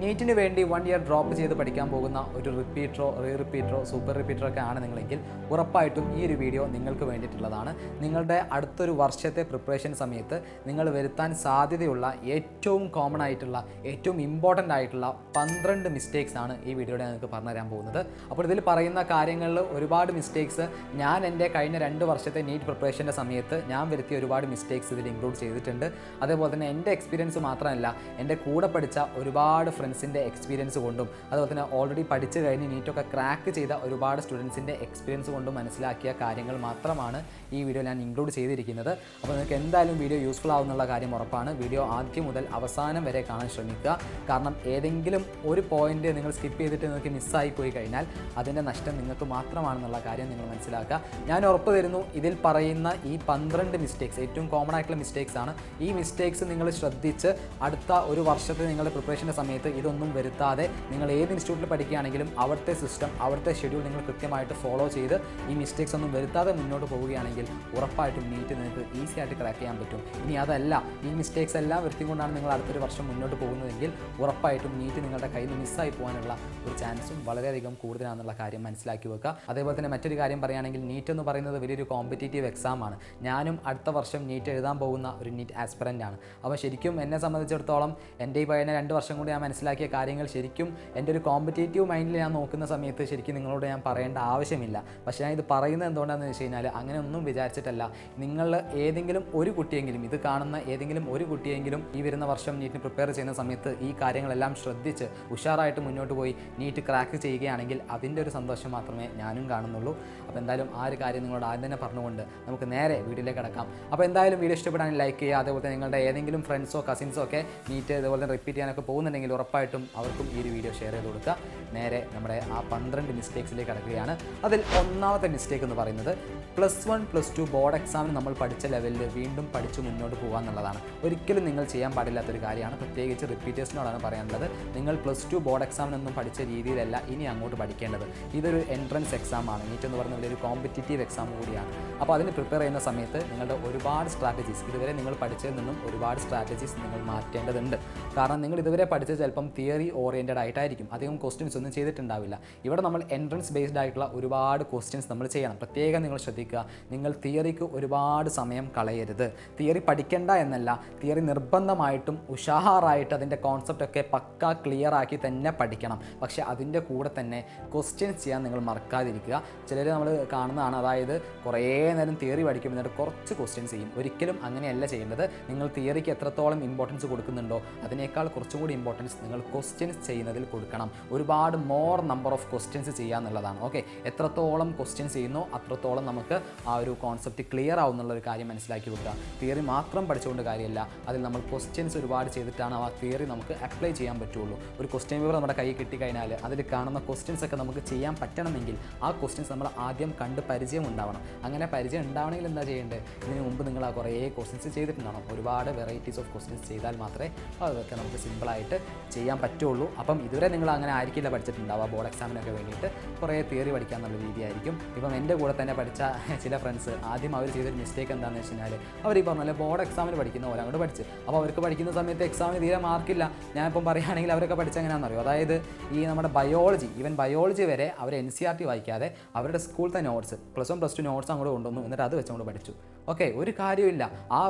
നീറ്റിന് വേണ്ടി one year drop ചെയ്ത് പഠിക്കാൻ പോകുന്ന ഒരു റിപ്പീറ്ററോ റീ റിപ്പീറ്ററോ സൂപ്പർ റിപ്പീറ്ററോ ഒക്കെ ആണ് നിങ്ങളെങ്കിൽ ഉറപ്പായിട്ടും ഈ ഒരു വീഡിയോ നിങ്ങൾക്ക് വേണ്ടിയിട്ടുള്ളതാണ്. നിങ്ങളുടെ അടുത്തൊരു വർഷത്തെ പ്രിപ്പറേഷൻ സമയത്ത് നിങ്ങൾ വരുത്താൻ സാധ്യതയുള്ള ഏറ്റവും കോമൺ ആയിട്ടുള്ള ഏറ്റവും ഇമ്പോർട്ടന്റ് ആയിട്ടുള്ള പന്ത്രണ്ട് മിസ്റ്റേക്സ് ആണ് ഈ വീഡിയോയുടെ നിങ്ങൾക്ക് പറഞ്ഞുതരാൻ പോകുന്നത്. അപ്പോൾ ഇതിൽ പറയുന്ന കാര്യങ്ങളിൽ ഒരുപാട് മിസ്റ്റേക്സ് ഞാൻ എന്റെ കഴിഞ്ഞ രണ്ട് വർഷത്തെ നീറ്റ് പ്രിപ്പറേഷന്റെ സമയത്ത് ഞാൻ വരുത്തിയ ഒരുപാട് മിസ്റ്റേക്സ് ഇതിൽ ഇൻക്ലൂഡ് ചെയ്തിട്ടുണ്ട്. അതേപോലെ തന്നെ എന്റെ എക്സ്പീരിയൻസ് മാത്രമല്ല എന്റെ കൂടെ പഠിച്ച ഒരുപാട് ഫ്രണ്ട്സിന്റെ എക്സ്പീരിയൻസ് കൊണ്ടും അതുപോലെ തന്നെ ഓൾറെഡി പഠിച്ചു കഴിഞ്ഞ് നീറ്റൊക്കെ ക്രാക്ക് ചെയ്ത ഒരുപാട് സ്റ്റുഡൻസിന്റെ എക്സ്പീരിയൻസ് കൊണ്ടും മനസ്സിലാക്കിയ കാര്യങ്ങൾ മാത്രമാണ് ഈ വീഡിയോ ഞാൻ ഇൻക്ലൂഡ് ചെയ്തിരിക്കുന്നത്. അപ്പോൾ നിങ്ങൾക്ക് എന്തായാലും വീഡിയോ യൂസ്ഫുൾ ആവുന്നുള്ള കാര്യം ഉറപ്പാണ്. വീഡിയോ ആദ്യം മുതൽ അവസാനം വരെ കാണാൻ ശ്രമിക്കുക. കാരണം ഏതെങ്കിലും ഒരു പോയിന്റ് നിങ്ങൾ സ്കിപ്പ് ചെയ്തിട്ട് നിങ്ങൾക്ക് മിസ്സായി പോയി കഴിഞ്ഞാൽ അതിന്റെ നഷ്ടം നിങ്ങൾക്ക് മാത്രമാണെന്നുള്ള കാര്യം നിങ്ങൾ മനസ്സിലാക്കുക. ഞാൻ ഉറപ്പ് തരുന്നു ഇതിൽ പറയുന്ന ഈ പന്ത്രണ്ട് മിസ്റ്റേക്സ് ഏറ്റവും കോമൺ ആയിട്ടുള്ള മിസ്റ്റേക്സ് ആണ്. ഈ മിസ്റ്റേക്സ് നിങ്ങൾ ശ്രദ്ധിച്ച് അടുത്ത ഒരു വർഷത്തെ നിങ്ങളുടെ പ്രിപ്പറേഷന്റെ സമയത്ത് ഇതൊന്നും വരുത്താതെ നിങ്ങൾ ഏത് ഇൻസ്റ്റിറ്റ്യൂട്ടിൽ പഠിക്കുകയാണെങ്കിലും അവിടുത്തെ സിസ്റ്റം അവിടുത്തെ ഷെഡ്യൂൾ നിങ്ങൾ കൃത്യമായിട്ട് ഫോളോ ചെയ്ത് ഈ മിസ്റ്റേക്സ് ഒന്നും വരുത്താതെ മുന്നോട്ട് പോവുകയാണെങ്കിൽ ഉറപ്പായിട്ടും നീറ്റ് നിങ്ങൾക്ക് ഈസി ആയിട്ട് ക്രാക്ക് ചെയ്യാൻ പറ്റും. ഇനി അതല്ല ഈ മിസ്റ്റേക്സ് എല്ലാം വരുത്തിക്കൊണ്ടാണ് നിങ്ങൾ അടുത്തൊരു വർഷം മുന്നോട്ട് പോകുന്നതെങ്കിൽ ഉറപ്പായിട്ടും നീറ്റ് നിങ്ങളുടെ കയ്യിൽ നിന്ന് മിസ്സായി പോകാനുള്ള ഒരു ചാൻസും വളരെയധികം കൂടുതലാണെന്നുള്ള കാര്യം മനസ്സിലാക്കി വെക്കുക. അതേപോലെ തന്നെ മറ്റൊരു കാര്യം പറയുകയാണെങ്കിൽ നീറ്റ് എന്ന് പറയുന്നത് വലിയൊരു കോമ്പറ്റേറ്റീവ് എക്സാമാണ് ഞാനും അടുത്ത വർഷം നീറ്റ് എഴുതാൻ പോകുന്ന ഒരു നീറ്റ് ആസ്പിറന്റ് ആണ്. അപ്പോൾ ശരിക്കും എന്നെ സംബന്ധിച്ചിടത്തോളം എന്റെ ഈ പയ്യനെ രണ്ട് വർഷം കൂടി ഞാൻ മനസ്സിലാക്കിയ കാര്യങ്ങൾ ശരിക്കും എന്റെ ഒരു കോമ്പറ്റേറ്റീവ് മൈൻഡിൽ ഞാൻ നോക്കുന്ന സമയത്ത് ശരിക്കും നിങ്ങളോട് ഞാൻ പറയേണ്ട ആവശ്യമില്ല. പക്ഷേ ഞാൻ ഇത് പറയുന്നത് എന്തുകൊണ്ടാണെന്ന് വെച്ച് കഴിഞ്ഞാൽ അങ്ങനെ ഒന്നും വിചാരിച്ചിട്ടല്ല. നിങ്ങൾ ഏതെങ്കിലും ഒരു കുട്ടിയെങ്കിലും ഇത് കാണുന്ന ഏതെങ്കിലും ഒരു കുട്ടിയെങ്കിലും ഈ വരുന്ന വർഷം നീറ്റിന് പ്രിപ്പയർ ചെയ്യുന്ന സമയത്ത് ഈ കാര്യങ്ങളെല്ലാം ശ്രദ്ധിച്ച് ഉഷാറായിട്ട് മുന്നോട്ട് പോയി നീറ്റ് ക്രാക്ക് ചെയ്യുകയാണെങ്കിൽ അതിന്റെ ഒരു സന്തോഷം മാത്രമേ ഞാനും കാണുന്നുള്ളൂ. അപ്പോൾ എന്തായാലും ആ ഒരു കാര്യം നിങ്ങളോട് ആദ്യം തന്നെ പറഞ്ഞുകൊണ്ട് നമുക്ക് നേരെ വീഡിയോയിലേക്ക് കിടക്കാം. അപ്പോൾ എന്തായാലും വീഡിയോ ഇഷ്ടപ്പെടാൻ ലൈക്ക് ചെയ്യുക. അതേപോലെ നിങ്ങളുടെ ഏതെങ്കിലും ഫ്രണ്ട്സോ കസിൻസോ ഒക്കെ നീറ്റ് ഇതുപോലെ റിപ്പീറ്റ് ചെയ്യാനൊക്കെ പോകുന്നുണ്ടെങ്കിൽ ഉറപ്പായിട്ടും അവർക്കും ഈ ഒരു വീഡിയോ ഷെയർ ചെയ്ത് കൊടുക്കുക. നേരെ നമ്മുടെ ആ പന്ത്രണ്ട് മിസ്റ്റേക്സിലേക്ക് കിടക്കുകയാണ് അതിൽ ഒന്നാമത്തെ മിസ്റ്റേക്ക് എന്ന് പറയുന്നത് plus one plus two board എക്സാമിന് നമ്മൾ പഠിച്ച ലെവലിൽ വീണ്ടും പഠിച്ച് മുന്നോട്ട് പോകുക എന്നുള്ളതാണ്. ഒരിക്കലും നിങ്ങൾ ചെയ്യാൻ പാടില്ലാത്തൊരു കാര്യമാണ്. പ്രത്യേകിച്ച് റിപ്പീറ്റേഴ്സിനോടാണ് പറയാനുള്ളത്. നിങ്ങൾ പ്ലസ് ടു ബോർഡ് എക്സാമിനൊന്നും പഠിച്ച രീതിയിലല്ല ഇനി അങ്ങോട്ട് പഠിക്കേണ്ടത്. ഇതൊരു എൻട്രൻസ് എക്സാമാണ് നീറ്റ് എന്ന് പറഞ്ഞ വലിയൊരു കോമ്പറ്റേറ്റീവ് എക്സാം കൂടിയാണ്. അപ്പോൾ അതിന് പ്രിപ്പയർ ചെയ്യുന്ന സമയത്ത് നിങ്ങളുടെ ഒരുപാട് സ്ട്രാറ്റജീസ് ഇതുവരെ നിങ്ങൾ പഠിച്ചതിൽ നിന്നും ഒരുപാട് സ്ട്രാറ്റജീസ് നിങ്ങൾ മാറ്റേണ്ടതുണ്ട്. കാരണം നിങ്ങൾ ഇതുവരെ പഠിച്ചത് ചിലപ്പം തിയറി ഓറിയന്റഡ് ആയിട്ടായിരിക്കും. അധികം ക്വസ്റ്റ്യൻസ് ഒന്നും ചെയ്തിട്ടുണ്ടാവില്ല. ഇവിടെ നമ്മൾ എൻട്രൻസ് ബേസ്ഡ് ആയിട്ടുള്ള ഒരുപാട് ക്വസ്റ്റ്യൻസ് നമ്മൾ ചെയ്യണം. പ്രത്യേകം നിങ്ങൾ ശ്രദ്ധിക്കുക. നിങ്ങൾ തിയറിക്ക് ഒരുപാട് സമയം കളയരുത്. തിയറി പഠിക്കേണ്ട എന്നല്ല. തിയറി നിർബന്ധമായിട്ടും ഉഷാറായിട്ട് അതിന്റെ കോൺസെപ്റ്റ് ഒക്കെ പക്ക ക്ലിയർ ആക്കി തന്നെ പഠിക്കണം. പക്ഷേ അതിന്റെ കൂടെ തന്നെ ക്വസ്റ്റ്യൻസ് ചെയ്യാൻ നിങ്ങൾ മറക്കാതിരിക്കുക. ചിലർ നമ്മൾ കാണുന്നതാണ്. അതായത് കുറേ നേരം തിയറി പഠിക്കും എന്നിട്ട് കുറച്ച് ക്വസ്റ്റ്യൻസ് ചെയ്യും. ഒരിക്കലും അങ്ങനെയല്ല ചെയ്യേണ്ടത്. നിങ്ങൾ തിയറിക്ക് എത്രത്തോളം ഇമ്പോർട്ടൻസ് കൊടുക്കുന്നുണ്ടോ അതിനേക്കാൾ കുറച്ചും കൂടി ഇമ്പോർട്ടൻസ് നിങ്ങൾ ക്വസ്റ്റ്യൻസ് ചെയ്യുന്നതിൽ കൊടുക്കണം. ഒരുപാട് മോർ നമ്പർ ഓഫ് ക്വസ്റ്റ്യൻസ് ചെയ്യുക എന്നുള്ളതാണ്. ഓക്കെ എത്രത്തോളം ക്വസ്റ്റ്യൻസ് ചെയ്യുന്നു അത്രത്തോളം നമുക്ക് ആ ഒരു കോൺസെപ്റ്റ് ക്ലിയർ ആവുന്നുള്ള ഒരു കാര്യം മനസ്സിലാക്കി കൊടുക്കുക. തിയറി മാത്രം പഠിച്ചുകൊണ്ട് കാര്യമില്ല. അതിൽ നമ്മൾ ക്വസ്റ്റ്യൻസ് ഒരുപാട് ചെയ്തിട്ടാണ് ആ തിയറി നമുക്ക് അപ്ലൈ ചെയ്യാൻ പറ്റുള്ളൂ. ഒരു ക്വസ്റ്റ്യൻ പേപ്പർ നമ്മുടെ കയ്യിൽ കിട്ടിക്കഴിഞ്ഞാൽ അതിൽ കാണുന്ന ക്വസ്റ്റ്യൻസ് ഒക്കെ നമുക്ക് ചെയ്യാൻ പറ്റണമെങ്കിൽ ആ ക്വസ്റ്റ്യൻസ് നമ്മൾ ആദ്യം കണ്ട് പരിചയം ഉണ്ടാവണം. അങ്ങനെ പരിചയം ഉണ്ടാവണമെങ്കിൽ എന്താ ചെയ്യേണ്ടത്? ഇതിന് മുമ്പ് നിങ്ങൾ ആ കുറേ ക്വസ്റ്റ്യൻസ് ചെയ്തിട്ടുണ്ടാവണം. ഒരുപാട് വെറൈറ്റീസ് ഓഫ് ക്വസ്റ്റ്യൻസ് ചെയ്താൽ മാത്രമേ അതൊക്കെ നമുക്ക് സിമ്പിളായിട്ട് ചെയ്യാൻ പറ്റുള്ളൂ. അപ്പം ഇതുവരെ നിങ്ങൾ അങ്ങനെ ആയിരിക്കില്ല പഠിച്ചിട്ടുണ്ടാവുക. ബോർഡ് എക്സാമിനൊക്കെ വേണ്ടിയിട്ട് കുറേ തിയറി പഠിക്കാന്നുള്ള രീതിയായിരിക്കും. ഇപ്പം എന്റെ കൂടെ തന്നെ പഠിച്ച ചില ഫ്രണ്ട്സ് ആദ്യം അവർ ചെയ്തൊരു മിസ്റ്റേക്ക് എന്താണെന്ന് വെച്ച് കഴിഞ്ഞാൽ അവർ ഈ പറഞ്ഞ ബോർഡ് എക്സാമിന് പഠിക്കുന്ന പോലെ അങ്ങോട്ട് പഠിച്ച്. അപ്പോൾ അവർക്ക് പഠിക്കുന്ന സമയത്ത് എക്സാമിന് തീരെ മാർക്കില്ല ഞാനിപ്പം പറയുകയാണെങ്കിൽ അവരൊക്കെ പഠിച്ച എങ്ങനെയാണെന്ന് അറിയോ അതായത് ഈ നമ്മുടെ ബയോളജി ഈവൻ ബയോളജി വരെ അവർ എൻ സി ആർ ടി വായിക്കാതെ അവരുടെ സ്കൂളത്തെ notes plus one plus two notes അങ്ങോട്ട് കൊണ്ടുവന്നു. എന്നിട്ട് അത് വെച്ചുകൊണ്ട് പഠിച്ചു. ഓക്കെ ഒരു കാര്യമില്ല ആ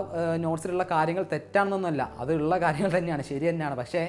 നോട്ട്സിലുള്ള കാര്യങ്ങൾ തെറ്റാണെന്നൊന്നുമല്ല. അതുള്ള കാര്യങ്ങൾ തന്നെയാണ് ശരി തന്നെയാണ്. പക്ഷേ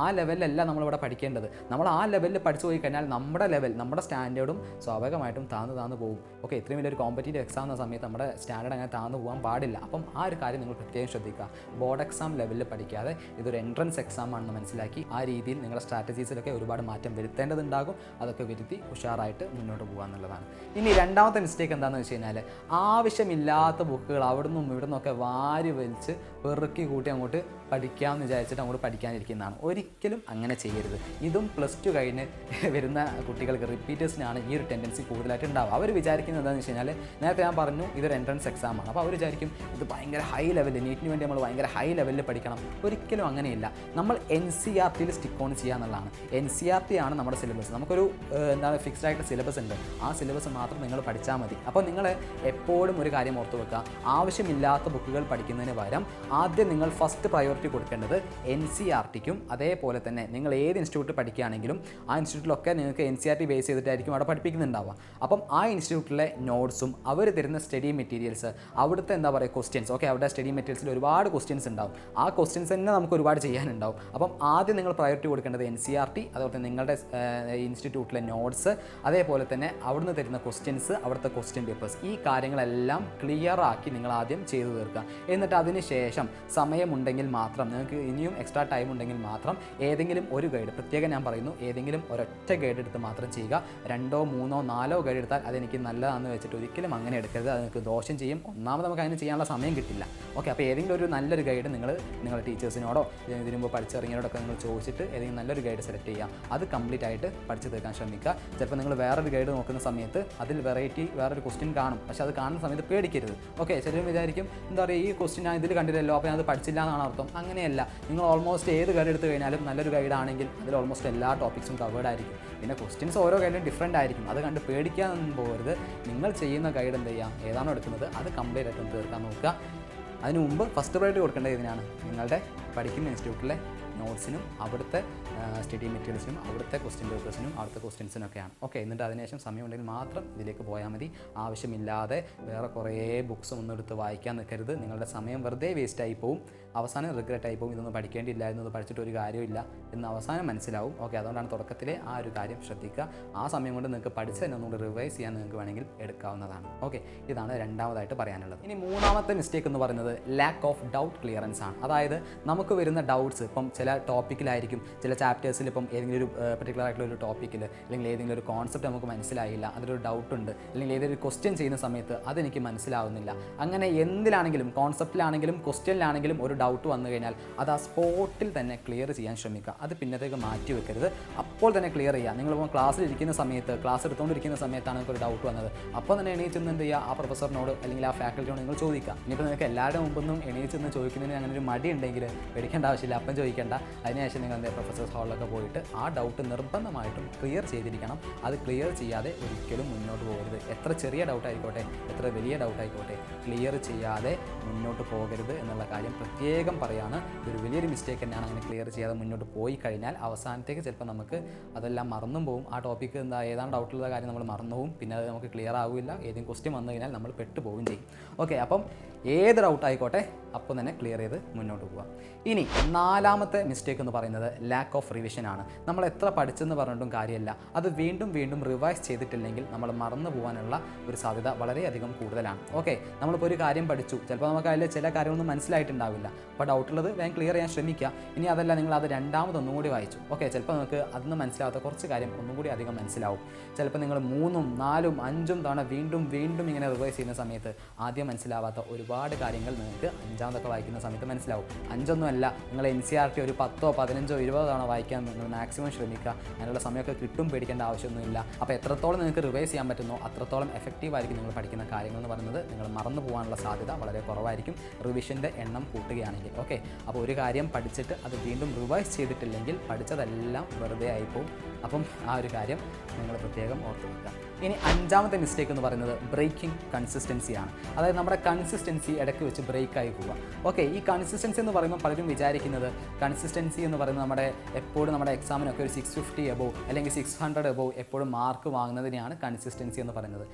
ആ ലെവലിലല്ല നമ്മളിവിടെ പഠിക്കേണ്ടത്. നമ്മൾ ആ ലെവലിൽ പഠിച്ചു പോയി കഴിഞ്ഞാൽ നമ്മുടെ ലെവൽ നമ്മുടെ സ്റ്റാൻഡേർഡും സ്വാഭാവികമായിട്ടും താന്ന് താന്ന് പോകും. ഓക്കെ ഇത്രയും വലിയൊരു കോമ്പറ്റീറ്റീവ് എക്സാം എന്ന സമയത്ത് നമ്മുടെ സ്റ്റാൻഡേർഡ് അങ്ങനെ താന്ന് പോകാൻ പാടില്ല. അപ്പം ആ ഒരു കാര്യം നിങ്ങൾ പ്രത്യേകം ശ്രദ്ധിക്കുക. ബോർഡ് എക്സാം ലെവലിൽ പഠിക്കാതെ ഇതൊരു എൻട്രൻസ് എക്സാം ആണെന്ന് മനസ്സിലാക്കി ആ രീതിയിൽ നിങ്ങളുടെ സ്ട്രാറ്റജീസിലൊക്കെ ഒരുപാട് മാറ്റം വരുത്തേണ്ടതുണ്ടാകും. അതൊക്കെ വരുത്തി ഉഷാറായിട്ട് മുന്നോട്ട് പോകുക എന്നുള്ളതാണ് ഇനി രണ്ടാമത്തെ മിസ്റ്റേക്ക് എന്താണെന്ന് വെച്ച് കഴിഞ്ഞാൽ ആവശ്യമില്ലാത്ത ബുക്കുകൾ അവിടെ നിന്നും ഇവിടെ നിന്നൊക്കെ വാരി വലിച്ച് പെറുക്കി കൂട്ടി അങ്ങോട്ട് പഠിക്കാമെന്ന് വിചാരിച്ചിട്ട് അങ്ങോട്ട് പഠിക്കാനിരിക്കുന്നതാണ്. ഒരിക്കലും അങ്ങനെ ചെയ്യരുത്. ഇതും പ്ലസ് ടു കഴിഞ്ഞ് വരുന്ന കുട്ടികൾക്ക് റിപ്പീറ്റേഴ്സിനാണ് ഈ ഒരു ടെൻഡൻസി കൂടുതലായിട്ട് ഉണ്ടാവുക. അവർ വിചാരിക്കുന്നത് എന്താണെന്ന് വെച്ച് കഴിഞ്ഞാൽ നേരത്തെ ഞാൻ പറഞ്ഞു ഇതൊരു എൻട്രൻസ് എക്സാമാണ് അപ്പോൾ അവർ വിചാരിക്കും ഇത് ഭയങ്കര ഹൈ ലെവലിൽ നീറ്റിന് വേണ്ടി നമ്മൾ ഭയങ്കര ഹൈ ലെവലിൽ പഠിക്കണം. ഒരിക്കലും അങ്ങനെയില്ല. നമ്മൾ എൻ സി ആർ ടിയിൽ സ്റ്റിക്ക് ഓൺ ചെയ്യുക എന്നുള്ളതാണ്. എൻ സി ആർ ടി ആണ് നമ്മുടെ സിലബസ് നമുക്കൊരു എന്താണ് ഫിക്സ്ഡ് ആയിട്ട് സിലബസ് ഉണ്ട്. ആ സിലബസ് മാത്രം നിങ്ങൾ പഠിച്ചാൽ മതി. അപ്പോൾ നിങ്ങൾ എപ്പോഴും ഒരു കാര്യം ഓർത്ത് വെക്കുക. ആവശ്യമില്ലാത്ത ബുക്കുകൾ പഠിക്കുന്നതിന് പകരം ആദ്യം നിങ്ങൾ ഫസ്റ്റ് പ്രയോറിറ്റി കൊടുക്കേണ്ടത് എൻ സി ആർ ടിക്കും അതേപോലെ തന്നെ നിങ്ങൾ ഏത് ഇൻസ്റ്റിറ്റ്യൂട്ട് പഠിക്കുകയാണെങ്കിലും ആ ഇൻസ്റ്റിറ്റ്യൂട്ടിലൊക്കെ നിങ്ങൾക്ക് N C R T base ചെയ്തിട്ടായിരിക്കും അവിടെ പഠിപ്പിക്കുന്നുണ്ടാവുക. അപ്പം ആ ഇൻസ്റ്റിറ്റ്യൂട്ടിലെ നോട്ട്സും അവർ തരുന്ന സ്റ്റഡി മെറ്റീരിയൽസ് അവിടുത്തെ എന്താ പറയുക ക്വസ്റ്റ്യൻസ് ഓക്കെ അവിടെ സ്റ്റഡി മെറ്റീരിയൽസിൽ ഒരുപാട് ക്വസ്റ്റ്യൻസ് ഉണ്ടാവും. ആ ക്വസ്റ്റ്യൻസ് തന്നെ നമുക്ക് ഒരുപാട് ചെയ്യാനുണ്ടാവും. അപ്പം ആദ്യം നിങ്ങൾ പ്രയോറിറ്റി കൊടുക്കേണ്ടത് എൻ സി ആർ ടി അതുപോലെ തന്നെ നിങ്ങളുടെ ഇൻസ്റ്റിറ്റ്യൂട്ടിലെ നോട്ട്സ് അതേപോലെ തന്നെ അവിടുന്ന് തരുന്ന ക്വസ്റ്റ്യൻസ് അവിടുത്തെ ക്വസ്റ്റ്യൻ പേപ്പേഴ്സ് ഈ കാര്യങ്ങളെല്ലാം ക്ലിയർ ആക്കി നിങ്ങൾ ആദ്യം ചെയ്തു തീർക്കുക. എന്നിട്ട് അതിന് ശേഷം സമയമുണ്ടെങ്കിൽ മാത്രം നിങ്ങൾക്ക് ഇനിയും എക്സ്ട്രാ ടൈം ഉണ്ടെങ്കിൽ മാത്രം ഏതെങ്കിലും ഒരു ഗൈഡ് പ്രത്യേകം ഞാൻ പറയുന്നു ഏതെങ്കിലും ഒരൊറ്റ ഗൈഡ് എടുത്ത് മാത്രം ചെയ്യുക. രണ്ടോ മൂന്നോ നാലോ ഗൈഡ് എടുത്താൽ അതെനിക്ക് നല്ലതാണെന്ന് വെച്ചിട്ട് ഒരിക്കലും അങ്ങനെ എടുക്കരുത്. അത് നിങ്ങൾക്ക് ദോഷം ചെയ്യും. ഒന്നാമത് നമുക്ക് അതിന് ചെയ്യാനുള്ള സമയം കിട്ടില്ല. ഓക്കെ അപ്പോൾ ഏതെങ്കിലും ഒരു നല്ലൊരു ഗൈഡ് നിങ്ങൾ നിങ്ങളുടെ ടീച്ചേഴ്സിനോടോ ഇതിനു മുമ്പ് പഠിച്ചിറങ്ങിയവരോടൊക്കെ നിങ്ങൾ ചോദിച്ചിട്ട് ഏതെങ്കിലും നല്ലൊരു ഗൈഡ് സെലക്ട് ചെയ്യുക. അത് കംപ്ലീറ്റ് ആയിട്ട് പഠിച്ചു തീർക്കാൻ ശ്രമിക്കുക. ചിലപ്പോൾ നിങ്ങൾ വേറൊരു ഗൈഡ് നോക്കുന്ന സമയത്ത് അതിൽ വെറൈറ്റി വേറൊരു ക്വസ്റ്റ്യൻ കാണും. പക്ഷേ അത് കാണുന്ന സമയത്ത് പേടിക്കരുത്. ഓക്കെ ചിലരും വിചാരിക്കും എന്താ പറയുക ഈ ക്വസ്റ്റ്യൻ ഞാൻ ഇതിൽ കണ്ടില്ലല്ലോ അപ്പോൾ ഞാൻ അത് പഠിച്ചില്ല എന്നാണ് അർത്ഥം. അങ്ങനെയല്ല. നിങ്ങൾ ഓൾമോസ്റ്റ് ഏത് ഗൈഡ് എടുത്തു കഴിഞ്ഞാലും നല്ലൊരു ഗൈഡ് ആണെങ്കിൽ അതിൽ ഓൾമോസ്റ്റ് എല്ലാ ടോപ്പിക്സും കവേഡ് ആയിരിക്കും. പിന്നെ ക്വസ്റ്റ്യൻസ് ഓരോ ഗൈഡിലും ഡിഫറെന്റ് ആയിരിക്കും. അത് കണ്ട് പേടിക്കാൻ പോകരുത്. നിങ്ങൾ ചെയ്യുന്ന ഗൈഡ് എന്ത് ചെയ്യാം? ഏതാണോ എടുക്കുന്നത്? അത് കംപ്ലീറ്റ് ആയിട്ട് തീർക്കാൻ നോക്കുക. അതിനു മുമ്പ് ഫസ്റ്റ് പ്രയോറിറ്റി കൊടുക്കേണ്ടത് ഇതിനാണ്. നിങ്ങളുടെ പഠിക്കുന്ന ഇൻസ്റ്റിറ്റ്യൂട്ടിലെ നോട്ട്സിനും അവിടുത്തെ സ്റ്റഡി മെറ്റീരിയൽസിനും അവിടുത്തെ ക്വസ്റ്റ്യൻ പേപ്പേഴ്സിനും അവിടുത്തെ ക്വസ്റ്റ്യൻസിനൊക്കെയാണ് ഓക്കെ എന്നിട്ട് അതിനുശേഷം സമയമുണ്ടെങ്കിൽ മാത്രം ഇതിലേക്ക് പോയാൽ മതി. ആവശ്യമില്ലാതെ വേറെ കുറേ ബുക്സ് ഒന്നും എടുത്ത് വായിക്കാൻ നിൽക്കരുത്. നിങ്ങളുടെ സമയം വെറുതെ വേസ്റ്റ് ആയി പോവും. അവസാനം റിഗ്രറ്റ് ആയി പോകും ഇതൊന്നും പഠിക്കേണ്ടിയില്ലായിരുന്നു ഇത് പഠിച്ചിട്ട് ഒരു കാര്യമില്ല എന്ന് അവസാനം മനസ്സിലാവും. ഓക്കെ അതുകൊണ്ടാണ് തുടക്കത്തിലെ ആ ഒരു കാര്യം ശ്രദ്ധിക്കുക. ആ സമയം കൊണ്ട് നിങ്ങൾക്ക് പഠിച്ച് തന്നെ ഒന്നുകൂടി റിവൈസ് ചെയ്യാൻ നിങ്ങൾക്ക് വേണമെങ്കിൽ എടുക്കാവുന്നതാണ്. ഓക്കെ ഇതാണ് രണ്ടാമതായിട്ട് പറയാനുള്ളത്. ഇനി മൂന്നാമത്തെ മിസ്റ്റേക്ക് എന്ന് പറയുന്നത് ലാക്ക് ഓഫ് ഡൗട്ട് ക്ലിയറൻസ് ആണ്. അതായത് നമുക്ക് വരുന്ന ഡൗട്ട്സ് ഇപ്പം ചില ടോപ്പിക്കിലായിരിക്കും ചില ചാപ്റ്റേഴ്സിൽ ഇപ്പം ഏതെങ്കിലും ഒരു പെർട്ടിക്കുലർ ആയിട്ടുള്ള ഒരു ടോപ്പിക്കിൽ അല്ലെങ്കിൽ ഏതെങ്കിലും ഒരു കോൺസെപ്റ്റ് നമുക്ക് മനസ്സിലായില്ല അതിലൊരു ഡൗട്ട് ഉണ്ട് അല്ലെങ്കിൽ ഏതൊരു ക്വസ്റ്റ്യൻ ചെയ്യുന്ന സമയത്ത് അതെനിക്ക് മനസ്സിലാവുന്നില്ല. അങ്ങനെ എന്തിലാണെങ്കിലും കോൺസെപ്റ്റിലാണെങ്കിലും ക്വസ്റ്റ്യനിലാണെങ്കിലും ഒരു ഡൗട്ട് വന്നു കഴിഞ്ഞാൽ അത് ആ സ്പോട്ടിൽ തന്നെ ക്ലിയർ ചെയ്യാൻ ശ്രമിക്കുക. അത് പിന്നത്തേക്ക് മാറ്റി വെക്കരുത്. അപ്പോൾ തന്നെ ക്ലിയർ ചെയ്യുക. നിങ്ങളിപ്പോൾ ക്ലാസ്സിൽ ഇരിക്കുന്ന സമയത്ത് ക്ലാസ് എടുത്തുകൊണ്ടിരിക്കുന്ന സമയത്താണ് നിങ്ങൾക്ക് ഒരു ഡൗട്ട് വന്നത്. അപ്പോൾ തന്നെ എണീച്ച് നിന്ന് എന്ത് ചെയ്യുക? ആ പ്രൊഫസറിനോട് അല്ലെങ്കിൽ ആ ഫാക്കൽറ്റിയോട് നിങ്ങൾ ചോദിക്കുക. ഇനിയിപ്പോൾ നിങ്ങൾക്ക് എല്ലാവരുടെ മുമ്പൊന്നും എണീച്ച് നിന്ന് ചോദിക്കുന്നതിന് അങ്ങനെ ഒരു മടി ഉണ്ടെങ്കിൽ പേടിക്കേണ്ട ആവശ്യമില്ല. അപ്പം ചോദിക്കേണ്ട. അതിനുശേഷം നിങ്ങൾ എന്താ പ്രൊഫസേഴ്സ് ഹാളിലൊക്കെ പോയിട്ട് ആ ഡൗട്ട് നിർബന്ധമായിട്ടും ക്ലിയർ ചെയ്തിരിക്കണം. അത് ക്ലിയർ ചെയ്യാതെ ഒരിക്കലും മുന്നോട്ട് പോകരുത്. എത്ര ചെറിയ ഡൗട്ട് ആയിക്കോട്ടെ എത്ര വലിയ ഡൗട്ട് ആയിക്കോട്ടെ ക്ലിയർ ചെയ്യാതെ മുന്നോട്ട് പോകരുത് എന്നുള്ള കാര്യം പ്രത്യേകം പറയാണ്. ഇതൊരു വലിയൊരു മിസ്റ്റേക്ക് തന്നെയാണ് അങ്ങനെ ക്ലിയർ ചെയ്യാതെ മുന്നോട്ട് പോയി കഴിഞ്ഞാൽ അവസാനത്തേക്ക് ചിലപ്പോൾ നമുക്ക് അതെല്ലാം മറന്നും പോകും ആ ടോപ്പിക്ക് എന്താ ഏതാണ് ഡൗട്ടുള്ള കാര്യം നമ്മൾ മറന്നു പോകും പിന്നെ അത് നമുക്ക് ക്ലിയർ ആവില്ല ഏതെങ്കിലും ക്വസ്റ്റ്യൻ വന്നു കഴിഞ്ഞാൽ നമ്മൾ പെട്ടുപോവുകയും ചെയ്യും. ഓക്കെ അപ്പം ഏത് ഡൗട്ട് ആയിക്കോട്ടെ അപ്പോൾ തന്നെ ക്ലിയർ ചെയ്ത് മുന്നോട്ട് പോകാം ഇനി നാലാമത്തെ മിസ്റ്റേക്ക് എന്ന് പറയുന്നത് ലാക്ക് ഓഫ് റിവിഷൻ ആണ്. നമ്മൾ എത്ര പഠിച്ചെന്ന് പറഞ്ഞിട്ടും കാര്യമല്ല. അത് വീണ്ടും വീണ്ടും റിവൈസ് ചെയ്തിട്ടില്ലെങ്കിൽ നമ്മൾ മറന്നു പോകാനുള്ള ഒരു സാധ്യത വളരെയധികം കൂടുതലാണ്. ഓക്കെ നമ്മളിപ്പോൾ ഒരു കാര്യം പഠിച്ചു. ചിലപ്പോൾ നമുക്ക് അതിൽ ചില കാര്യങ്ങളൊന്നും മനസ്സിലായിട്ടുണ്ടാവില്ല. അപ്പോൾ ഡൗട്ടുള്ളത് വേഗം ക്ലിയർ ചെയ്യാൻ ശ്രമിക്കുക. ഇനി അതല്ല നിങ്ങൾ അത് രണ്ടാമതൊന്നും കൂടി വായിച്ചു. ഓക്കെ ചിലപ്പോൾ നിങ്ങൾക്ക് അതൊന്നും മനസ്സിലാവാത്ത കുറച്ച് കാര്യം ഒന്നും കൂടി അധികം മനസ്സിലാവും. ചിലപ്പോൾ നിങ്ങൾ മൂന്നും നാലും അഞ്ചും തവണ വീണ്ടും വീണ്ടും ഇങ്ങനെ റിവൈസ് ചെയ്യുന്ന സമയത്ത് ആദ്യം മനസ്സിലാവാത്ത ഒരുപാട് കാര്യങ്ങൾ നിങ്ങൾക്ക് അഞ്ചാമതൊക്കെ വായിക്കുന്ന സമയത്ത് മനസ്സിലാവും. അഞ്ചൊന്നുമല്ല നിങ്ങൾ എൻ സി ആർ ടി ഒരു പത്തോ പതിനഞ്ചോ ഇരുപതോ തവണ വായിക്കാൻ നിങ്ങൾ മാക്സിമം ശ്രമിക്കുക. അതിനുള്ള സമയമൊക്കെ കിട്ടും പേടിക്കേണ്ട ആവശ്യമൊന്നുമില്ല. അപ്പോൾ എത്രത്തോളം നിങ്ങൾക്ക് റിവൈസ് ചെയ്യാൻ പറ്റുന്നോ അത്രത്തോളം എഫക്റ്റീവ് ആയിരിക്കും നിങ്ങൾ പഠിക്കുന്ന കാര്യങ്ങൾ എന്ന് പറയുന്നത് നിങ്ങൾ മറന്നു പോകാനുള്ള സാധ്യത വളരെ കുറവായിരിക്കും. റിവിഷന്റെ എണ്ണം കൂട്ടുകയാണെങ്കിൽ ഓക്കെ അപ്പോൾ ഒരു കാര്യം പഠിച്ചിട്ട് അത് വീണ്ടും റിവൈസ് ചെയ്തിട്ടില്ലെങ്കിൽ പഠിച്ചതെല്ലാം വെറുതെ ആയിപ്പോവും. അപ്പം ആ ഒരു കാര്യം നിങ്ങൾ പ്രത്യേകം ഓർത്ത് വെക്കുക. ഇനി അഞ്ചാമത്തെ മിസ്റ്റേക്ക് എന്ന് പറയുന്നത് ബ്രേക്കിംഗ് കൺസിസ്റ്റൻസിയാണ് അതായത് നമ്മുടെ കൺസിസ്റ്റൻസി ഇടയ്ക്ക് വെച്ച് ബ്രേക്ക് ആയി പോവുക. ഓക്കെ ഈ കൺസിസ്റ്റൻസി എന്ന് പറയുമ്പോൾ പലരും വിചാരിക്കുന്നത് കൺസിസ്റ്റൻസി എന്ന് പറയുന്നത് നമ്മുടെ എപ്പോഴും നമ്മുടെ എക്സാമിനൊക്കെ ഒരു സിക്സ് ഫിഫ്റ്റി എബോ അല്ലെങ്കിൽ സിക്സ് ഹൺഡ്രഡ് എബോ എപ്പോഴും മാർക്ക് വാങ്ങുന്നതിനെയാണ് കൺസിസ്റ്റൻസി എന്ന് പറയുന്നത്.